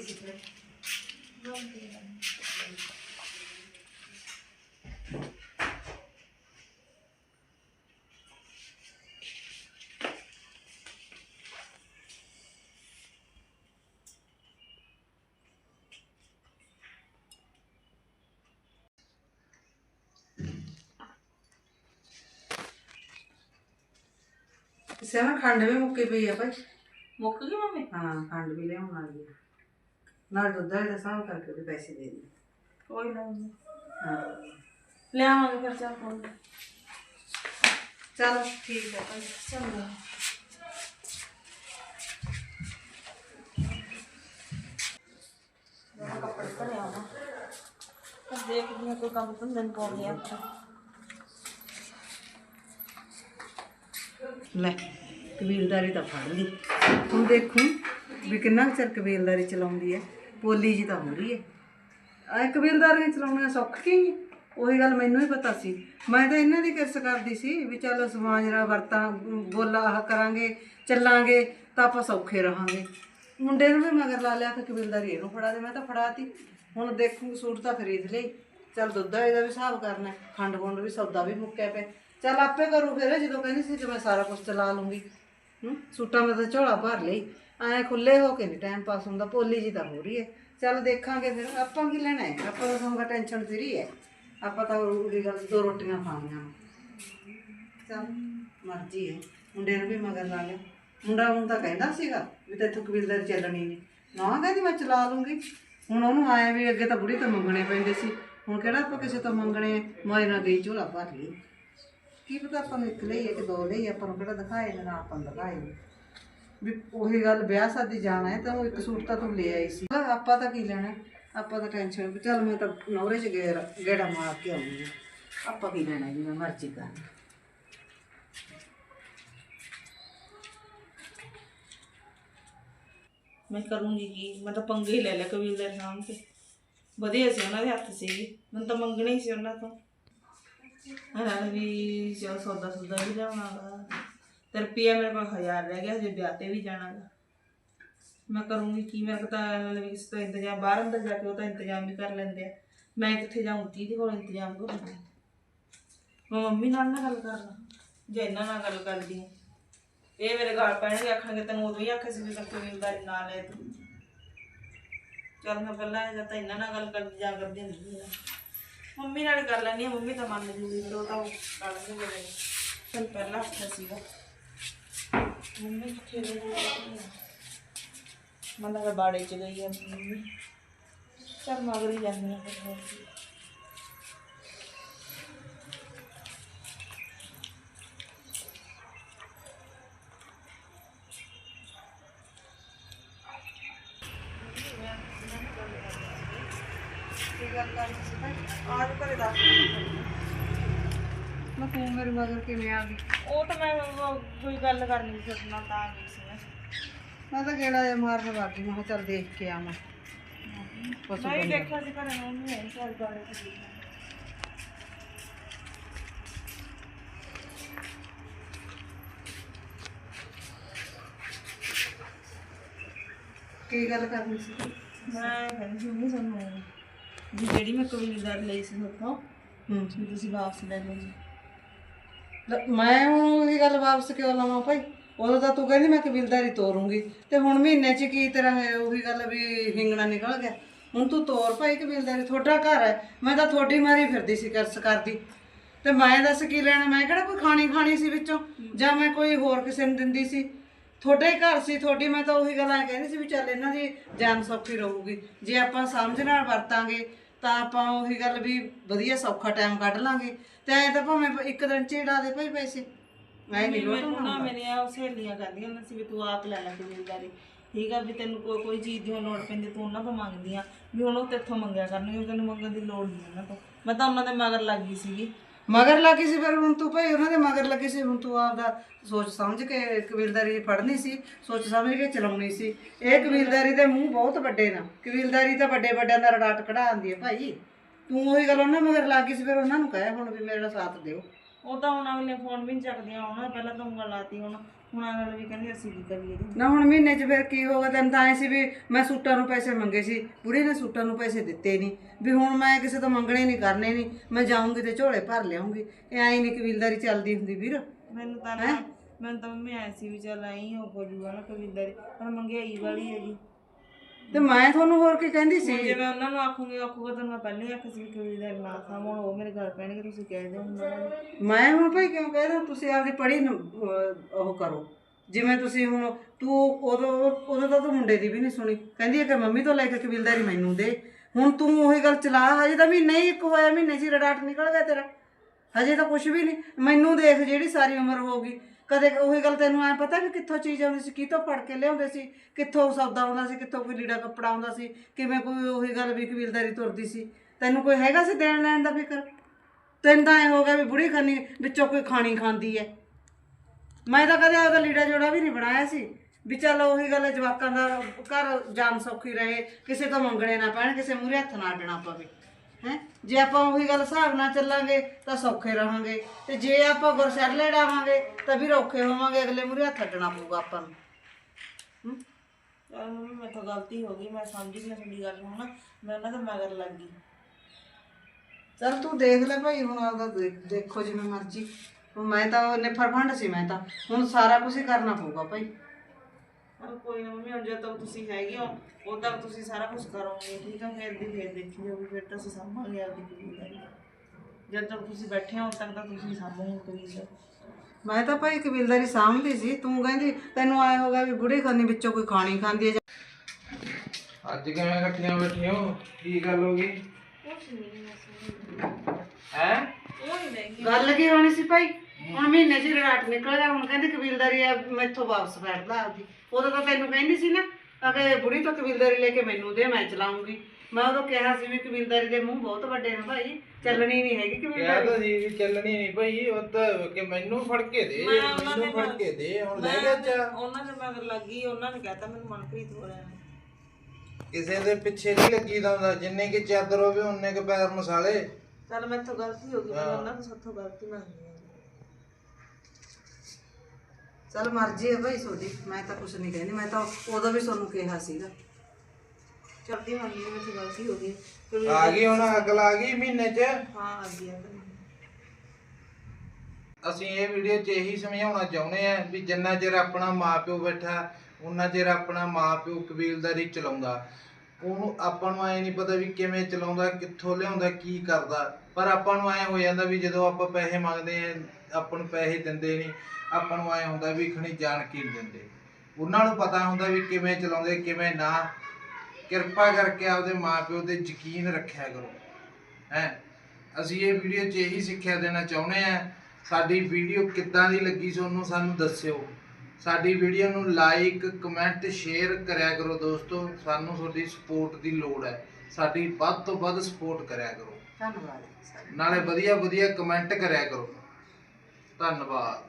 ਸੀ ਫਿਰ ਸਿਆਣਾ ਖੰਡ ਵੀ ਮੁੱਕੀ ਪਈ ਆ ਭਾਈ ਮੁੱਕ ਗਈ ਮੰਮੀ ਹਾਂ ਖੰਡ ਵੀ ਲਿਆਉਣ ਵਾਲੀ ਆ ਨਾਲ ਦੁੱਧ ਵਾਲੇ ਦਾ ਹਿਸਾਬ ਕਰਕੇ ਉਹਦੇ ਪੈਸੇ ਦੇ ਦੇ ਕੋਈ ਨਾ ਮੰਮੀ। ਹਾਂ ਲਿਆਵਾਂਗੇ ਫਿਰ ਚਾਹ ਕੋਈ ਨਾ। ਚਲੋ ਠੀਕ ਹੈ ਭਾਈ ਚੰਗਾ ਮੈਂ ਕੱਪੜੇ ਭਰੇ ਆਵਾਂ ਤਾਂ ਦੇਖਦੀ ਹਾਂ ਕੋਈ ਕੰਮ ਧੰਦੇ ਨੂੰ ਪਾਉਂਦੀ ਆ ਲੈ ਕਬੀਲਦਾਰੀ ਤਾਂ ਫੜ ਲਈ। ਹੁਣ ਦੇਖੂ ਵੀ ਕਿੰਨਾ ਕੁ ਚਿਰ ਕਬੀਲਦਾਰੀ ਚਲਾਉਂਦੀ ਹੈ ਪੋਲੀ ਜੀ ਤਾਂ ਹੋ ਰਹੀ ਹੈ। ਆ ਕਬੀਲਦਾਰੀ ਚਲਾਉਣੀਆਂ ਸੌਖ ਕੀ ਹੈ? ਉਹੀ ਗੱਲ ਮੈਨੂੰ ਹੀ ਪਤਾ ਸੀ। ਮੈਂ ਤਾਂ ਇਹਨਾਂ ਦੀ ਕਿਰਸ ਕਰਦੀ ਸੀ ਵੀ ਚੱਲ ਸਮਾਜ ਨਾਲ ਵਰਤਾਂ, ਬੋਲਾ ਆਹ ਕਰਾਂਗੇ, ਚੱਲਾਂਗੇ, ਤਾਂ ਆਪਾਂ ਸੌਖੇ ਰਹਾਂਗੇ। ਮੁੰਡੇ ਨੂੰ ਵੀ ਮਗਰ ਲਾ ਲਿਆ ਕਿ ਕਬੀਲਦਾਰੀ ਇਹਨੂੰ ਫੜਾ ਦੇ, ਮੈਂ ਤਾਂ ਫੜਾਤੀ। ਹੁਣ ਦੇਖੂ ਸੂਟ ਤਾਂ ਖਰੀਦ ਲਈ। ਚੱਲ ਦੁੱਧ ਵਾਲੇ ਦਾ ਵੀ ਹਿਸਾਬ ਕਰਨਾ, ਖੰਡ ਖੁੰਡ ਵੀ ਸੌਦਾ ਵੀ ਮੁੱਕਿਆ ਪਿਆ। ਚੱਲ ਆਪੇ ਕਰੂ ਫਿਰ, ਜਦੋਂ ਕਹਿੰਦੀ ਸੀ ਕਿ ਮੈਂ ਸਾਰਾ ਕੁਝ ਚਲਾ ਲੂੰਗੀ। ਹੂੰ, ਸੂਟਾਂ ਦਾ ਤਾਂ ਝੋਲਾ ਭਰ ਲਈ। ਐ ਖੁੱਲੇ ਹੋ ਕੇ ਨਹੀਂ ਟਾਈਮ ਪਾਸ ਹੁੰਦਾ, ਪੋਲੀ ਜੀ ਤਾਂ ਹੋ ਰਹੀ ਹੈ। ਚੱਲ ਦੇਖਾਂਗੇ ਫਿਰ, ਆਪਾਂ ਕੀ ਲੈਣਾ ਹੈ? ਆਪਾਂ ਤਾਂ ਸਾਨੂੰ ਟੈਨਸ਼ਨ ਫਰੀ ਹੈ। ਆਪਾਂ ਤਾਂ ਉਹਦੀ ਗੱਲ ਦੋ ਰੋਟੀਆਂ ਖਾਣੀਆਂ ਚੱਲ, ਮਰਜ਼ੀ ਹੈ। ਮੁੰਡੇ ਨੂੰ ਵੀ ਮਗਰ ਲਾ ਲਿਆ। ਮੁੰਡਾ ਹੁਣ ਤਾਂ ਕਹਿੰਦਾ ਸੀਗਾ ਵੀ ਤੈਥੋਂ ਕਬੀਲਦਾਰੀ ਚੱਲਣੀ ਨਹੀਂ। ਨਾ ਕਹਿੰਦੀ, ਮੈਂ ਚਲਾ ਲੂੰਗੀ। ਹੁਣ ਉਹਨੂੰ ਆਇਆ ਵੀ ਅੱਗੇ ਤਾਂ ਬੁੜੀ ਤੋਂ ਮੰਗਣੇ ਪੈਂਦੇ ਸੀ। ਹੁਣ ਕਿਹੜਾ ਆਪਾਂ ਕਿਸੇ ਤੋਂ ਮੰਗਣੇ ਮੋਏ ਨਾਲ ਗਈ ਝੋਲਾ ਭਰ ਲਈ। ਕੀ ਪਤਾ ਆਪਾਂ ਨੂੰ ਇੱਕ ਲਈ ਹੈ ਦੋ ਲਈ ਆਪਾਂ ਨੂੰ ਕਿਹੜਾ ਦਿਖਾਏ ਨਾ ਆਪਾਂ ਨੂੰ ਦਿਖਾਏ। ਵੀ ਉਹੀ ਗੱਲ ਵਿਆਹ ਸ਼ਾਦੀ ਜਾਣਾ ਹੈ ਤਾਂ ਉਹ ਇੱਕ ਸੂਟ ਤਾਂ ਤੂੰ ਲੈ ਆਈ ਸੀ। ਆਪਾਂ ਤਾਂ ਕੀ ਲੈਣਾ? ਆਪਾਂ ਤਾਂ ਟੈਨਸ਼ਨ ਵੀ ਚੱਲ ਮੈਂ ਤਾਂ ਨੌਰੇ 'ਚ ਗੇੜ ਗੇੜਾ ਮਾਰ ਕੇ ਆਉਂਦੀ ਆਪਾਂ ਕੀ ਲੈਣਾ ਜੀ ਮਰਜ਼ੀ ਕਰਨੀ ਮੈਂ ਕਰੂੰਗੀ ਕੀ? ਮੈਂ ਤਾਂ ਪੰਗੇ ਹੀ ਲੈ ਲਿਆ ਕਬੀਲਦਾਰ ਸ਼ਾਮ ਤੇ। ਵਧੀਆ ਸੀ ਉਹਨਾਂ ਦੇ ਹੱਥ ਸੀ ਮੈਨੂੰ ਤਾਂ ਮੰਗਣੇ ਹੀ ਸੀ ਉਹਨਾਂ ਤੋਂ। ਹਾਂ ਵੀ ਜੋ ਸੌਦਾ ਸੌਦਾ ਵੀ ਲਿਆਉਣਾਗਾ। ਤੇ ਰੁਪਈਆ ਮੇਰੇ ਕੋਲ ਹਜ਼ਾਰ ਰਹਿ ਗਿਆ, ਹਜੇ ਵਿਆਹ ਤੇ ਵੀ ਜਾਣਾਗਾ। ਮੈਂ ਕਰੂੰਗੀ ਕੀ ਮੇਰੇ ਕੋਲ ਤਾਂ ਇਸ ਤੋਂ ਇੰਤਜ਼ਾਮ, ਬਾਹਰ ਅੰਦਰ ਜਾ ਕੇ ਉਹ ਤਾਂ ਇੰਤਜ਼ਾਮ ਵੀ ਕਰ ਲੈਂਦੇ ਆ। ਮੈਂ ਕਿੱਥੇ ਜਾਊਂਗੀ ਦੇ ਕੋਲ ਇੰਤਜ਼ਾਮ ਕਰੂੰਗੀ ਮੈਂ ਮੰਮੀ ਨਾਲ ਨਾ ਗੱਲ ਕਰਨਾ, ਜੇ ਇਹਨਾਂ ਨਾਲ ਗੱਲ ਕਰਦੀ ਹਾਂ ਇਹ ਮੇਰੇ ਗਾਲ ਪੈਣਗੇ, ਆਖਣਗੇ ਤੈਨੂੰ ਉਦੋਂ ਹੀ ਆਖਿਆ ਸੀ ਵੀ ਤੈਨੂੰ ਕਬੀਲਦਾਰੀ ਨਾ ਲੈ ਤੂੰ। ਚੱਲ ਮੈਂ ਪਹਿਲਾਂ ਜਾਂ ਤਾਂ ਇਹਨਾਂ ਨਾਲ ਗੱਲ ਕਰਦੀ ਜਾ ਕਰਦੀ ਹੁੰਦੀ ਹਾਂ ਮੰਮੀ ਨਾਲ ਕਰ ਲੈਣੀ ਆ ਮੰਮੀ ਤਾਂ ਮੰਨ ਜੂਗੀ ਫਿਰ ਉਹ ਤਾਂ ਉਹ ਕਰ ਦਿੰਦੇ ਨੇ ਚੱਲ ਪਹਿਲਾਂ ਆਖਿਆ ਸੀਗਾ। ਮੰਮੀ ਕਿੱਥੇ ਗਈ? ਮੈਂ ਤਾਂ ਬਾੜੇ ਚ ਗਈ ਆ ਮੰਮੀ। ਚੱਲ ਮਗਰ ਹੀ ਜਾਂਦੀ ਆ ਫਿਰ ਹੋਰ ਕੀ ਗੱਲ ਕਰਦੀ ਸੀ ਭਾਈ ਆਜ ਘਰੇ ਦੱਸ ਮੈਂ ਤੂੰ ਮੇਰੇ ਮਗਰ ਕਿਵੇਂ ਆ ਗਈ? ਉਹ ਤਾਂ ਮੈਂ ਉਹ ਕੋਈ ਗੱਲ ਕਰਨੀ ਸੀ ਤੁਹਾਡੇ ਨਾਲ ਤਾਂ ਆ ਗਈ ਸੀ ਮੈਂ। ਮੈਂ ਤਾਂ ਗੇੜਾ ਜਿਹਾ ਮਾਰਨ ਵਾਗੀ ਮੈਂ ਕਿਹਾ ਚੱਲ ਦੇਖ ਕੇ ਆਵਾਂ। ਪਸ਼ੂ ਨਹੀਂ ਦੇਖਿਆ ਸੀ ਘਰੇ ਮੰਮੀ ਹੈ ਚੱਲ ਬਾੜੇ ਚ ਗਈ ਆ। ਕੀ ਗੱਲ ਕਰਨੀ ਸੀ? ਮੈਂ ਕਹਿੰਦੀ ਸੀ ਮੰਮੀ ਸਾਨੂੰ ਵੀ ਜਿਹੜੀ ਮੈਂ ਕਬੀਲਦਾਰ ਲਈ ਸੀ ਉੱਥੋਂ ਹੂੰ। ਵੀ ਤੁਸੀਂ ਵਾਪਸ ਲੈ ਲਓ ਜੀ। ਲੈ, ਮੈਂ ਹੁਣ ਉਹੀ ਗੱਲ ਵਾਪਸ ਕਿਉਂ ਲਵਾਂ ਭਾਈ? ਉਦੋਂ ਤਾਂ ਤੂੰ ਕਹਿੰਦੀ ਮੈਂ ਕਬੀਲਦਾਰੀ ਤੋਰੂੰਗੀ। ਤੇ ਹੁਣ ਮਹੀਨੇ 'ਚ ਕੀ ਤੇਰਾ ਹੈ ਉਹੀ ਗੱਲ ਵੀ ਹਿੰਗਣਾ ਨਿਕਲ ਗਿਆ? ਹੁਣ ਤੂੰ ਤੋਰ ਭਾਈ ਕਬੀਲਦਾਰੀ ਤੁਹਾਡਾ ਘਰ ਹੈ। ਮੈਂ ਤਾਂ ਤੁਹਾਡੀ ਮਾਰੀ ਫਿਰਦੀ ਸੀ ਕਰਸ ਕਰਦੀ। ਤੇ ਮੈਂ ਦੱਸ ਕੀ ਲੈਣਾ? ਮੈਂ ਕਿਹੜਾ ਕੋਈ ਖਾਣੀ ਖਾਣੀ ਸੀ ਵਿੱਚੋਂ? ਜਾਂ ਮੈਂ ਕੋਈ ਹੋਰ ਕਿਸੇ ਨੂੰ ਦਿੰਦੀ ਸੀ? ਤੁਹਾਡੇ ਘਰ ਸੀ ਤੁਹਾਡੀ ਮੈਂ ਤਾਂ ਉਹੀ ਗੱਲ ਐ ਕਹਿੰਦੀ ਸੀ ਵੀ ਚੱਲ ਇਹਨਾਂ ਦੀ ਜਾਨ ਸੌਖੀ ਰਹੂਗੀ। ਜੇ ਆਪਾਂ ਸਮਝ ਨਾਲ ਵਰਤਾਂਗੇ ਤਾਂ ਆਪਾਂ ਉਹੀ ਗੱਲ ਵੀ ਵਧੀਆ ਸੌਖਾ ਟਾਈਮ ਕੱਢ ਲਾਂਗੇ। ਤੇ ਐ ਤਾਂ ਭਾਵੇਂ ਇੱਕ ਦਿਨ ਡਾ ਦੇ ਭਾਈ ਪੈਸੇ। ਮੈਂ ਨਹੀਂ ਲੋਟ ਮੈਨੂੰ ਨਾ ਮੇਰੀਆਂ ਸਹੇਲੀਆਂ ਕਹਿੰਦੀਆਂ ਹੁੰਦੀਆਂ ਸੀ ਵੀ ਤੂੰ ਆਪ ਲੈ ਲੈ ਕਬੀਲਦਾਰੀ ਠੀਕ ਆ ਵੀ ਤੈਨੂੰ ਕੋਈ ਕੋਈ ਚੀਜ਼ ਦੀ ਲੋੜ ਪੈਂਦੀ ਤੂੰ ਉਹਨਾਂ ਤੋਂ ਮੰਗਦੀ ਆ ਵੀ ਹੁਣ ਉਹ ਤੇਥੋਂ ਮੰਗਿਆ ਕਰਨਗੇ ਤੈਨੂੰ ਮੰਗਣ ਦੀ ਲੋੜ ਨਹੀਂ ਉਹਨਾਂ ਤੋਂ। ਮੈਂ ਤਾਂ ਉਹਨਾਂ ਦੇ ਮਗਰ ਲੱਗ ਗਈ ਸੀਗੀ। ਮਗਰ ਲੱਗੀ ਸੀ ਫਿਰ ਹੁਣ ਤੂੰ ਭਾਈ ਉਹਨਾਂ ਦੇ ਮਗਰ ਲੱਗੀ ਸੀ। ਹੁਣ ਤੂੰ ਆਪਦਾ ਸੋਚ ਸਮਝ ਕੇ ਕਬੀਲਦਾਰੀ ਫੜਨੀ ਸੀ ਸੋਚ ਸਮਝ ਕੇ ਚਲਾਉਣੀ ਸੀ। ਇਹ ਕਬੀਲਦਾਰੀ ਦੇ ਮੂੰਹ ਬਹੁਤ ਵੱਡੇ ਨਾ। ਕਬੀਲਦਾਰੀ ਤਾਂ ਵੱਡੇ ਵੱਡਿਆਂ ਦਾ ਰੜਾਟ ਕਢਾ ਆਂਦੀ ਹੈ ਭਾਈ। ਤੂੰ ਉਹੀ ਗੱਲ ਉਹਨਾਂ ਮਗਰ ਲੱਗ ਗਈ ਸੀ ਫਿਰ ਉਹਨਾਂ ਨੂੰ ਕਹਿ ਹੁਣ ਵੀ ਮੇਰਾ ਸਾਥ ਦਿਓ। ਉਹ ਤਾਂ ਹੁਣ ਅਗਲੇ ਫੋਨ ਵੀ ਨਹੀਂ ਚੱਕਦੀਆਂ ਉਹਨਾਂ ਪਹਿਲਾਂ ਤਾਂ ਉਂਗਲ ਲਾਤੀ ਹੁਣ ਹੁਣ ਅਗਲੇ ਵੀ ਕਹਿੰਦੇ ਅਸੀਂ ਕੀ ਕਰੀਏ ਜੀ ਨਾ ਹੁਣ ਮਹੀਨੇ 'ਚ ਫਿਰ ਕੀ ਹੋਗਾ ਤੈਨੂੰ ਤਾਂ ਐ ਸੀ ਵੀ ਮੈਂ ਸੂਟਾਂ ਨੂੰ ਪੈਸੇ ਮੰਗੇ ਸੀ ਬੁੜੀ ਨੇ ਸੂਟਾਂ ਨੂੰ ਪੈਸੇ ਦਿੱਤੇ ਨਹੀਂ ਵੀ ਹੁਣ ਮੈਂ ਕਿਸੇ ਤੋਂ ਮੰਗਣੇ ਨਹੀਂ ਕਰਨੇ ਨਹੀਂ ਮੈਂ ਜਾਊਂਗੀ ਤੇ ਝੋਲੇ ਭਰ ਲਿਆਉਂਗੀ ਇਹ ਐਂ ਨਹੀਂ ਕਬੀਲਦਾਰੀ ਚੱਲਦੀ ਹੁੰਦੀ ਵੀਰ। ਮੈਨੂੰ ਤਾਂ ਨਾ ਮੈਨੂੰ ਤਾਂ ਮੰਮੀ ਆਈ ਸੀ ਵੀ ਚੱਲ ਆਈ ਹੋ ਬੋਲੂਗਾ ਨਾ ਕਬੀਲਦਾਰੀ ਪਰ ਮੰਗਿਆਈ ਵਾਲੀ ਹੈਗੀ। ਤੇ ਮੈਂ ਤੁਹਾਨੂੰ ਹੋਰ ਕੀ ਕਹਿੰਦੀ ਸੀ? ਜੇ ਮੈਂ ਉਹਨਾਂ ਨੂੰ ਆਖੂੰਗੀ ਆਖੂਗਾ ਤਾਂ ਮੈਂ ਪਹਿਲਾਂ ਹੀ ਆਖੀ ਸੀ ਵੀ ਕਬੀਲਦਾਰੀ ਨਾ ਹੁਣ ਉਹ ਮੇਰੇ ਘਰ ਪੈਣਗੇ ਤੁਸੀਂ ਕਹਿ ਦਿਓ ਉਹਨਾਂ ਨੂੰ। ਮੈਂ ਹੁਣ ਭਾਈ ਕਿਉਂ ਕਹਿ ਰਿਹਾ ਤੁਸੀਂ ਆਪਦੀ ਪੜ੍ਹੀ ਨੂੰ ਅਹ, ਉਹ ਕਰੋ। ਜਿਵੇਂ ਤੁਸੀਂ ਹੁਣ ਤੂੰ ਉਦੋਂ ਉਦੋਂ ਤਾਂ ਤੂੰ ਮੁੰਡੇ ਦੀ ਵੀ ਨਹੀਂ ਸੁਣੀ। ਕਹਿੰਦੀ ਹੈ ਕਿ ਮੰਮੀ ਤੋਂ ਲੈ ਕੇ ਕਬੀਲਦਾਰੀ ਮੈਨੂੰ ਦੇ ਹੁਣ ਤੂੰ ਉਹੀ ਗੱਲ ਚਲਾ ਹਜੇ ਤਾਂ ਮਹੀਨਾ ਹੀ ਇੱਕ ਹੋਇਆ ਮਹੀਨੇ 'ਚ ਹੀ ਰਡਾਟ ਨਿਕਲ ਗਿਆ ਤੇਰਾ। ਹਜੇ ਤਾਂ ਕੁਝ ਵੀ ਨਹੀਂ ਮੈਨੂੰ ਦੇਖ ਜਿਹੜੀ ਸਾਰੀ ਉਮਰ ਹੋ ਗਈ ਕਦੇ ਉਹੀ ਗੱਲ ਤੈਨੂੰ ਐ ਪਤਾ ਵੀ ਕਿੱਥੋਂ ਚੀਜ਼ ਆਉਂਦੀ ਸੀ, ਕਿਤੋਂ ਫੜ ਕੇ ਲਿਆਉਂਦੇ ਸੀ, ਕਿੱਥੋਂ ਸੌਦਾ ਆਉਂਦਾ ਸੀ, ਕਿੱਥੋਂ ਕੋਈ ਲੀੜਾ ਕੱਪੜਾ ਆਉਂਦਾ ਸੀ, ਕਿਵੇਂ ਕੋਈ ਉਹੀ ਗੱਲ ਵੀ ਕਬੀਲਦਾਰੀ ਤੁਰਦੀ ਸੀ। ਤੈਨੂੰ ਕੋਈ ਹੈਗਾ ਸੀ ਦੇਣ ਲੈਣ ਦਾ ਫਿਕਰ? ਤੈਨੂੰ ਤਾਂ ਐ ਹੋ ਗਿਆ ਵੀ ਬੁੜੀ ਖਾਨੀ ਵਿੱਚੋਂ ਕੋਈ ਖਾਣੀ ਖਾਂਦੀ ਐ। ਮੈਂ ਤਾਂ ਕਦੇ ਉਹਦਾ ਲੀੜਾ ਜੋੜਾ ਵੀ ਨਹੀਂ ਬਣਾਇਆ ਸੀ, ਵੀ ਚੱਲ ਉਹੀ ਗੱਲ ਜਵਾਕਾਂ ਦਾ ਘਰ ਜਾਨ ਸੌਖੀ ਰਹੇ, ਕਿਸੇ ਤੋਂ ਮੰਗਣੇ ਨਾ ਪੈਣ, ਕਿਸੇ ਮੂਹਰੇ ਹੱਥ ਨਾ ਅੱਡਣਾ ਪਵੇ। ਹੈ? ਜੇ ਆਪਾਂ ਉਹੀ ਗੱਲ ਹਿਸਾਬ ਨਾਲ ਚੱਲਾਂਗੇ ਤਾਂ ਸੌਖੇ ਰਹਾਂਗੇ। ਤੇ ਜੇ ਆਪਾਂ ਗੁਰਸਰਲੇ ਡਾਵਾਂਗੇ ਤਾਂ ਵੀ ਔਖੇ ਹੋਵਾਂਗੇ ਅਗਲੇ ਮੂਹਰੇ ਹੱਥ ਅੱਡਣਾ ਪਊਗਾ ਆਪਾਂ ਨੂੰ। ਹਮ? ਚਲ ਮੰਮੀ ਮੈਥੋਂ ਗਲਤੀ ਹੋ ਗਈ ਮੈਂ ਸਮਝ ਗਈ ਤੁਹਾਡੀ ਗੱਲ ਹੁਣ ਮੈਂ ਉਹਨਾਂ ਦੇ ਮਗਰ ਲੱਗ ਗਈ। ਚੱਲ ਤੂੰ ਦੇਖ ਲੈ ਭਾਈ ਹੁਣ ਆਪਦਾ ਦੇਖ- ਦੇਖੋ ਜਿਵੇਂ ਮਰਜ਼ੀ। ਹੁਣ ਮੈਂ ਤਾਂ ਨਿਫਰ ਫੰਡ ਸੀ ਮੈਂ ਤਾਂ। ਹੁਣ ਸਾਰਾ ਕੁਝ ਹੀ ਕਰਨਾ ਪਊਗਾ ਭਾਈ। ਚਲ ਕੋਈ ਨਾ ਮੰਮੀ ਹੁਣ ਜਦ ਤੱਕ ਤੁਸੀਂ ਹੈਗੇ ਹੋ ਉਦੋਂ ਤੱਕ ਤੁਸੀਂ ਸਾਰਾ ਕੁਝ ਕਰੋਗੇ ਠੀਕ ਆ? ਫਿਰ ਦੀ ਫਿਰ ਦੇਖੀ ਜਾਊਗੀ ਫਿਰ ਤਾਂ ਅਸੀਂ ਸਾਂਭਾਂਗੇ ਆਪਦੀ ਕਬੀਲਦਾਰੀ ਜਦ ਤੱਕ ਤੁਸੀਂ ਬੈਠੇ ਹੋ ਉਦੋਂ ਤੱਕ ਤਾਂ ਤੁਸੀਂ ਸਾਂਭੋਗੇ ਕਬੀਲਦਾਰੀ ਮੈਂ ਤਾਂ ਭਾਈ ਕਬੀਲਦਾਰੀ ਸਾਂਭਦੀ ਸੀ ਤੂੰ ਕਹਿੰਦੀ ਤੈਨੂੰ ਆਇਆ ਹੋਗਾ ਵੀ ਬੁੜੀ ਖਾਨੀ ਵਿੱਚੋਂ ਕੋਈ ਖਾਣੀ ਖਾਂਦੀ ਹੈ ਜਾਂ- ਅੱਜ ਕਿਵੇਂ ਇਕੱਠੀਆਂ ਬੈਠੀਆਂ ਹੋ? ਕੀ ਗੱਲ ਹੋ ਗਈ? ਹੈ? ਗੱਲ ਕੀ ਹੋਣੀ ਸੀ ਭਾਈ? ਹੁਣ ਮਹੀਨੇ 'ਚ ਹੀ ਰੜਾਟ ਨਿਕਲ ਗਿਆ ਹੁਣ ਕਹਿੰਦੀ ਕਬੀਲਦਾਰੀ ਆ ਮੈਥੋਂ ਵਾਪਸ ਫੜ ਲਾ ਆਪਦੀ। ਉਦੋਂ ਤਾਂ ਤੈਨੂੰ ਕਹਿੰਦੀ ਸੀ ਨਾ ਅਗੇ ਬੁੜੀ ਤੋਂ ਕਬੀਲਦਾਰੀ ਲੈ ਕੇ ਮੈਨੂੰ ਦੇ ਮੈਂ ਚਲਾਉਂਗੀ। ਮੈਂ ਉਦੋਂ ਕਿਹਾ ਸੀ ਵੀ ਕਬੀਲਦਾਰੀ ਦੇ ਮੂੰਹ ਬਹੁਤ ਵੱਡੇ ਨੇ ਭਾਈ ਚੱਲਣੀ ਨਹੀਂ ਹੈਗੀ ਕਿਹਾ ਕਬੀਲਦਾਰੀ ਤਾਂ ਸੀ ਵੀ ਚੱਲਣੀ ਨਹੀਂ ਭਾਈ ਉਹ ਤਾਂ ਕਿ ਮੈਨੂੰ ਫੜ ਕੇ ਦੇ ਮੈਨੂੰ ਫੜ ਕੇ ਦੇ ਹੁਣ ਲੈ ਗਿਆ ਚਾ ਉਹਨਾਂ ਦੇ ਮਗਰ ਲੱਗ ਉਹਨਾਂ ਨੇ ਕਹਿਤਾ ਮੈਨੂੰ ਮਨਪ੍ਰੀਤ ਹੋ ਰਿਹਾ ਕਿਸੇ ਦੇ ਪਿੱਛੇ ਨਹੀਂ ਲੱਗੀ ਦਾ ਹੁੰਦਾ ਜਿੰਨੇ ਕੀ ਚਾਦਰ ਹੋਵੇ ਉਹਨੇ ਕੇ ਪੈਰ ਮਸਾਲੇ। ਚਲ ਮੈਥੋਂ ਗਲਤੀ ਹੋ ਗਈ ਮੈਂ ਉਹਨਾਂ ਤੋਂ ਸੱਥੋਂ ਗਲਤੀ ਮੰਗਦੀ ਹਾਂ ਚੱਲ ਮਰਜ਼ੀ ਹੈ ਭਾਈ ਤੁਹਾਡੀ ਮੈਂ ਤਾਂ ਕੁਝ ਨਹੀਂ ਕਹਿੰਦੀ ਮੈਂ ਤਾਂ ਉਦੋਂ ਵੀ ਤੁਹਾਨੂੰ ਕਿਹਾ ਸੀਗਾ। ਚਲਦੀ ਮੰਨੀ ਮੈਥੋਂ ਗਲਤੀ ਹੋ ਗਈ ਫਿਰ ਆ ਗਈ ਹੁਣ ਅਗਲ ਆ ਗਈ ਮਹੀਨੇ 'ਚ? ਹਾਂ ਆ ਗਿਆ ਅਸੀਂ ਇਹ ਵੀਡੀਓ 'ਚ ਇਹੀ ਸਮਝਾਉਣਾ ਚਾਹੁੰਦੇ ਆ ਵੀ ਜਿੰਨਾ ਚਿਰ ਆਪਣਾ ਮਾਪਿਓ ਬੈਠਾ ਉਹਨਾਂ ਚਿਰ ਆਪਣਾ ਮਾਪਿਓ ਕਬੀਲਦਾਰੀ ਚਲਾਉਂਦਾ। ਉਹਨੂੰ ਆਪਾਂ ਨੂੰ ਐ ਨਹੀਂ ਪਤਾ ਵੀ ਕਿਵੇਂ ਚਲਾਉਂਦਾ ਕਿੱਥੋਂ ਲਿਆਉਂਦਾ ਕੀ ਕਰਦਾ। ਪਰ ਆਪਾਂ ਨੂੰ ਐ ਹੋ ਜਾਂਦਾ ਵੀ ਜਦੋਂ ਆਪਾਂ ਪੈਸੇ ਮੰਗਦੇ ਆ ਆਪਾਂ ਨੂੰ ਪੈਸੇ ਦਿੰਦੇ ਨਹੀਂ। ਆਪਾਂ ਨੂੰ ਐ ਹੁੰਦਾ ਵੀ ਖਣੀ ਜਾਣ ਕੀ ਨੀ ਦਿੰਦੇ। ਉਹਨਾਂ ਨੂੰ ਪਤਾ ਹੁੰਦਾ ਵੀ ਕਿਵੇਂ ਚਲਾਉਂਦੇ ਕਿਵੇਂ ਨਾ। ਕਿਰਪਾ ਕਰਕੇ ਆਪਦੇ ਮਾਪਿਓ ਤੇ ਯਕੀਨ ਰੱਖਿਆ ਕਰੋ। ਹੈ? ਅਸੀਂ ਇਹ ਵੀਡੀਓ 'ਚ ਇਹੀ ਸਿੱਖਿਆ ਦੇਣਾ ਚਾਹੁੰਦੇ ਆ ਸਾਡੀ ਵੀਡੀਓ ਕਿੱਦਾਂ ਦੀ ਲੱਗੀ ਤੁਹਾਨੂੰ ਸਾਨੂੰ ਦੱਸਿਓ। ਸਾਡੀ ਵੀਡੀਓ ਨੂੰ ਲਾਈਕ ਕਮੈਂਟ ਸ਼ੇਅਰ ਕਰਿਆ ਕਰੋ ਦੋਸਤੋ। ਸਾਨੂੰ ਤੁਹਾਡੀ ਸਪੋਰਟ ਦੀ ਲੋੜ ਹੈ। ਸਾਡੀ ਵੱਧ ਤੋਂ ਵੱਧ ਸਪੋਰਟ ਕਰਿਆ ਕਰੋ। ਧੰਨਵਾਦ ਨਾਲੇ ਵਧੀਆ ਵਧੀਆ ਕਮੈਂਟ ਕਰਿਆ ਕਰੋ। ਧੰਨਵਾਦ।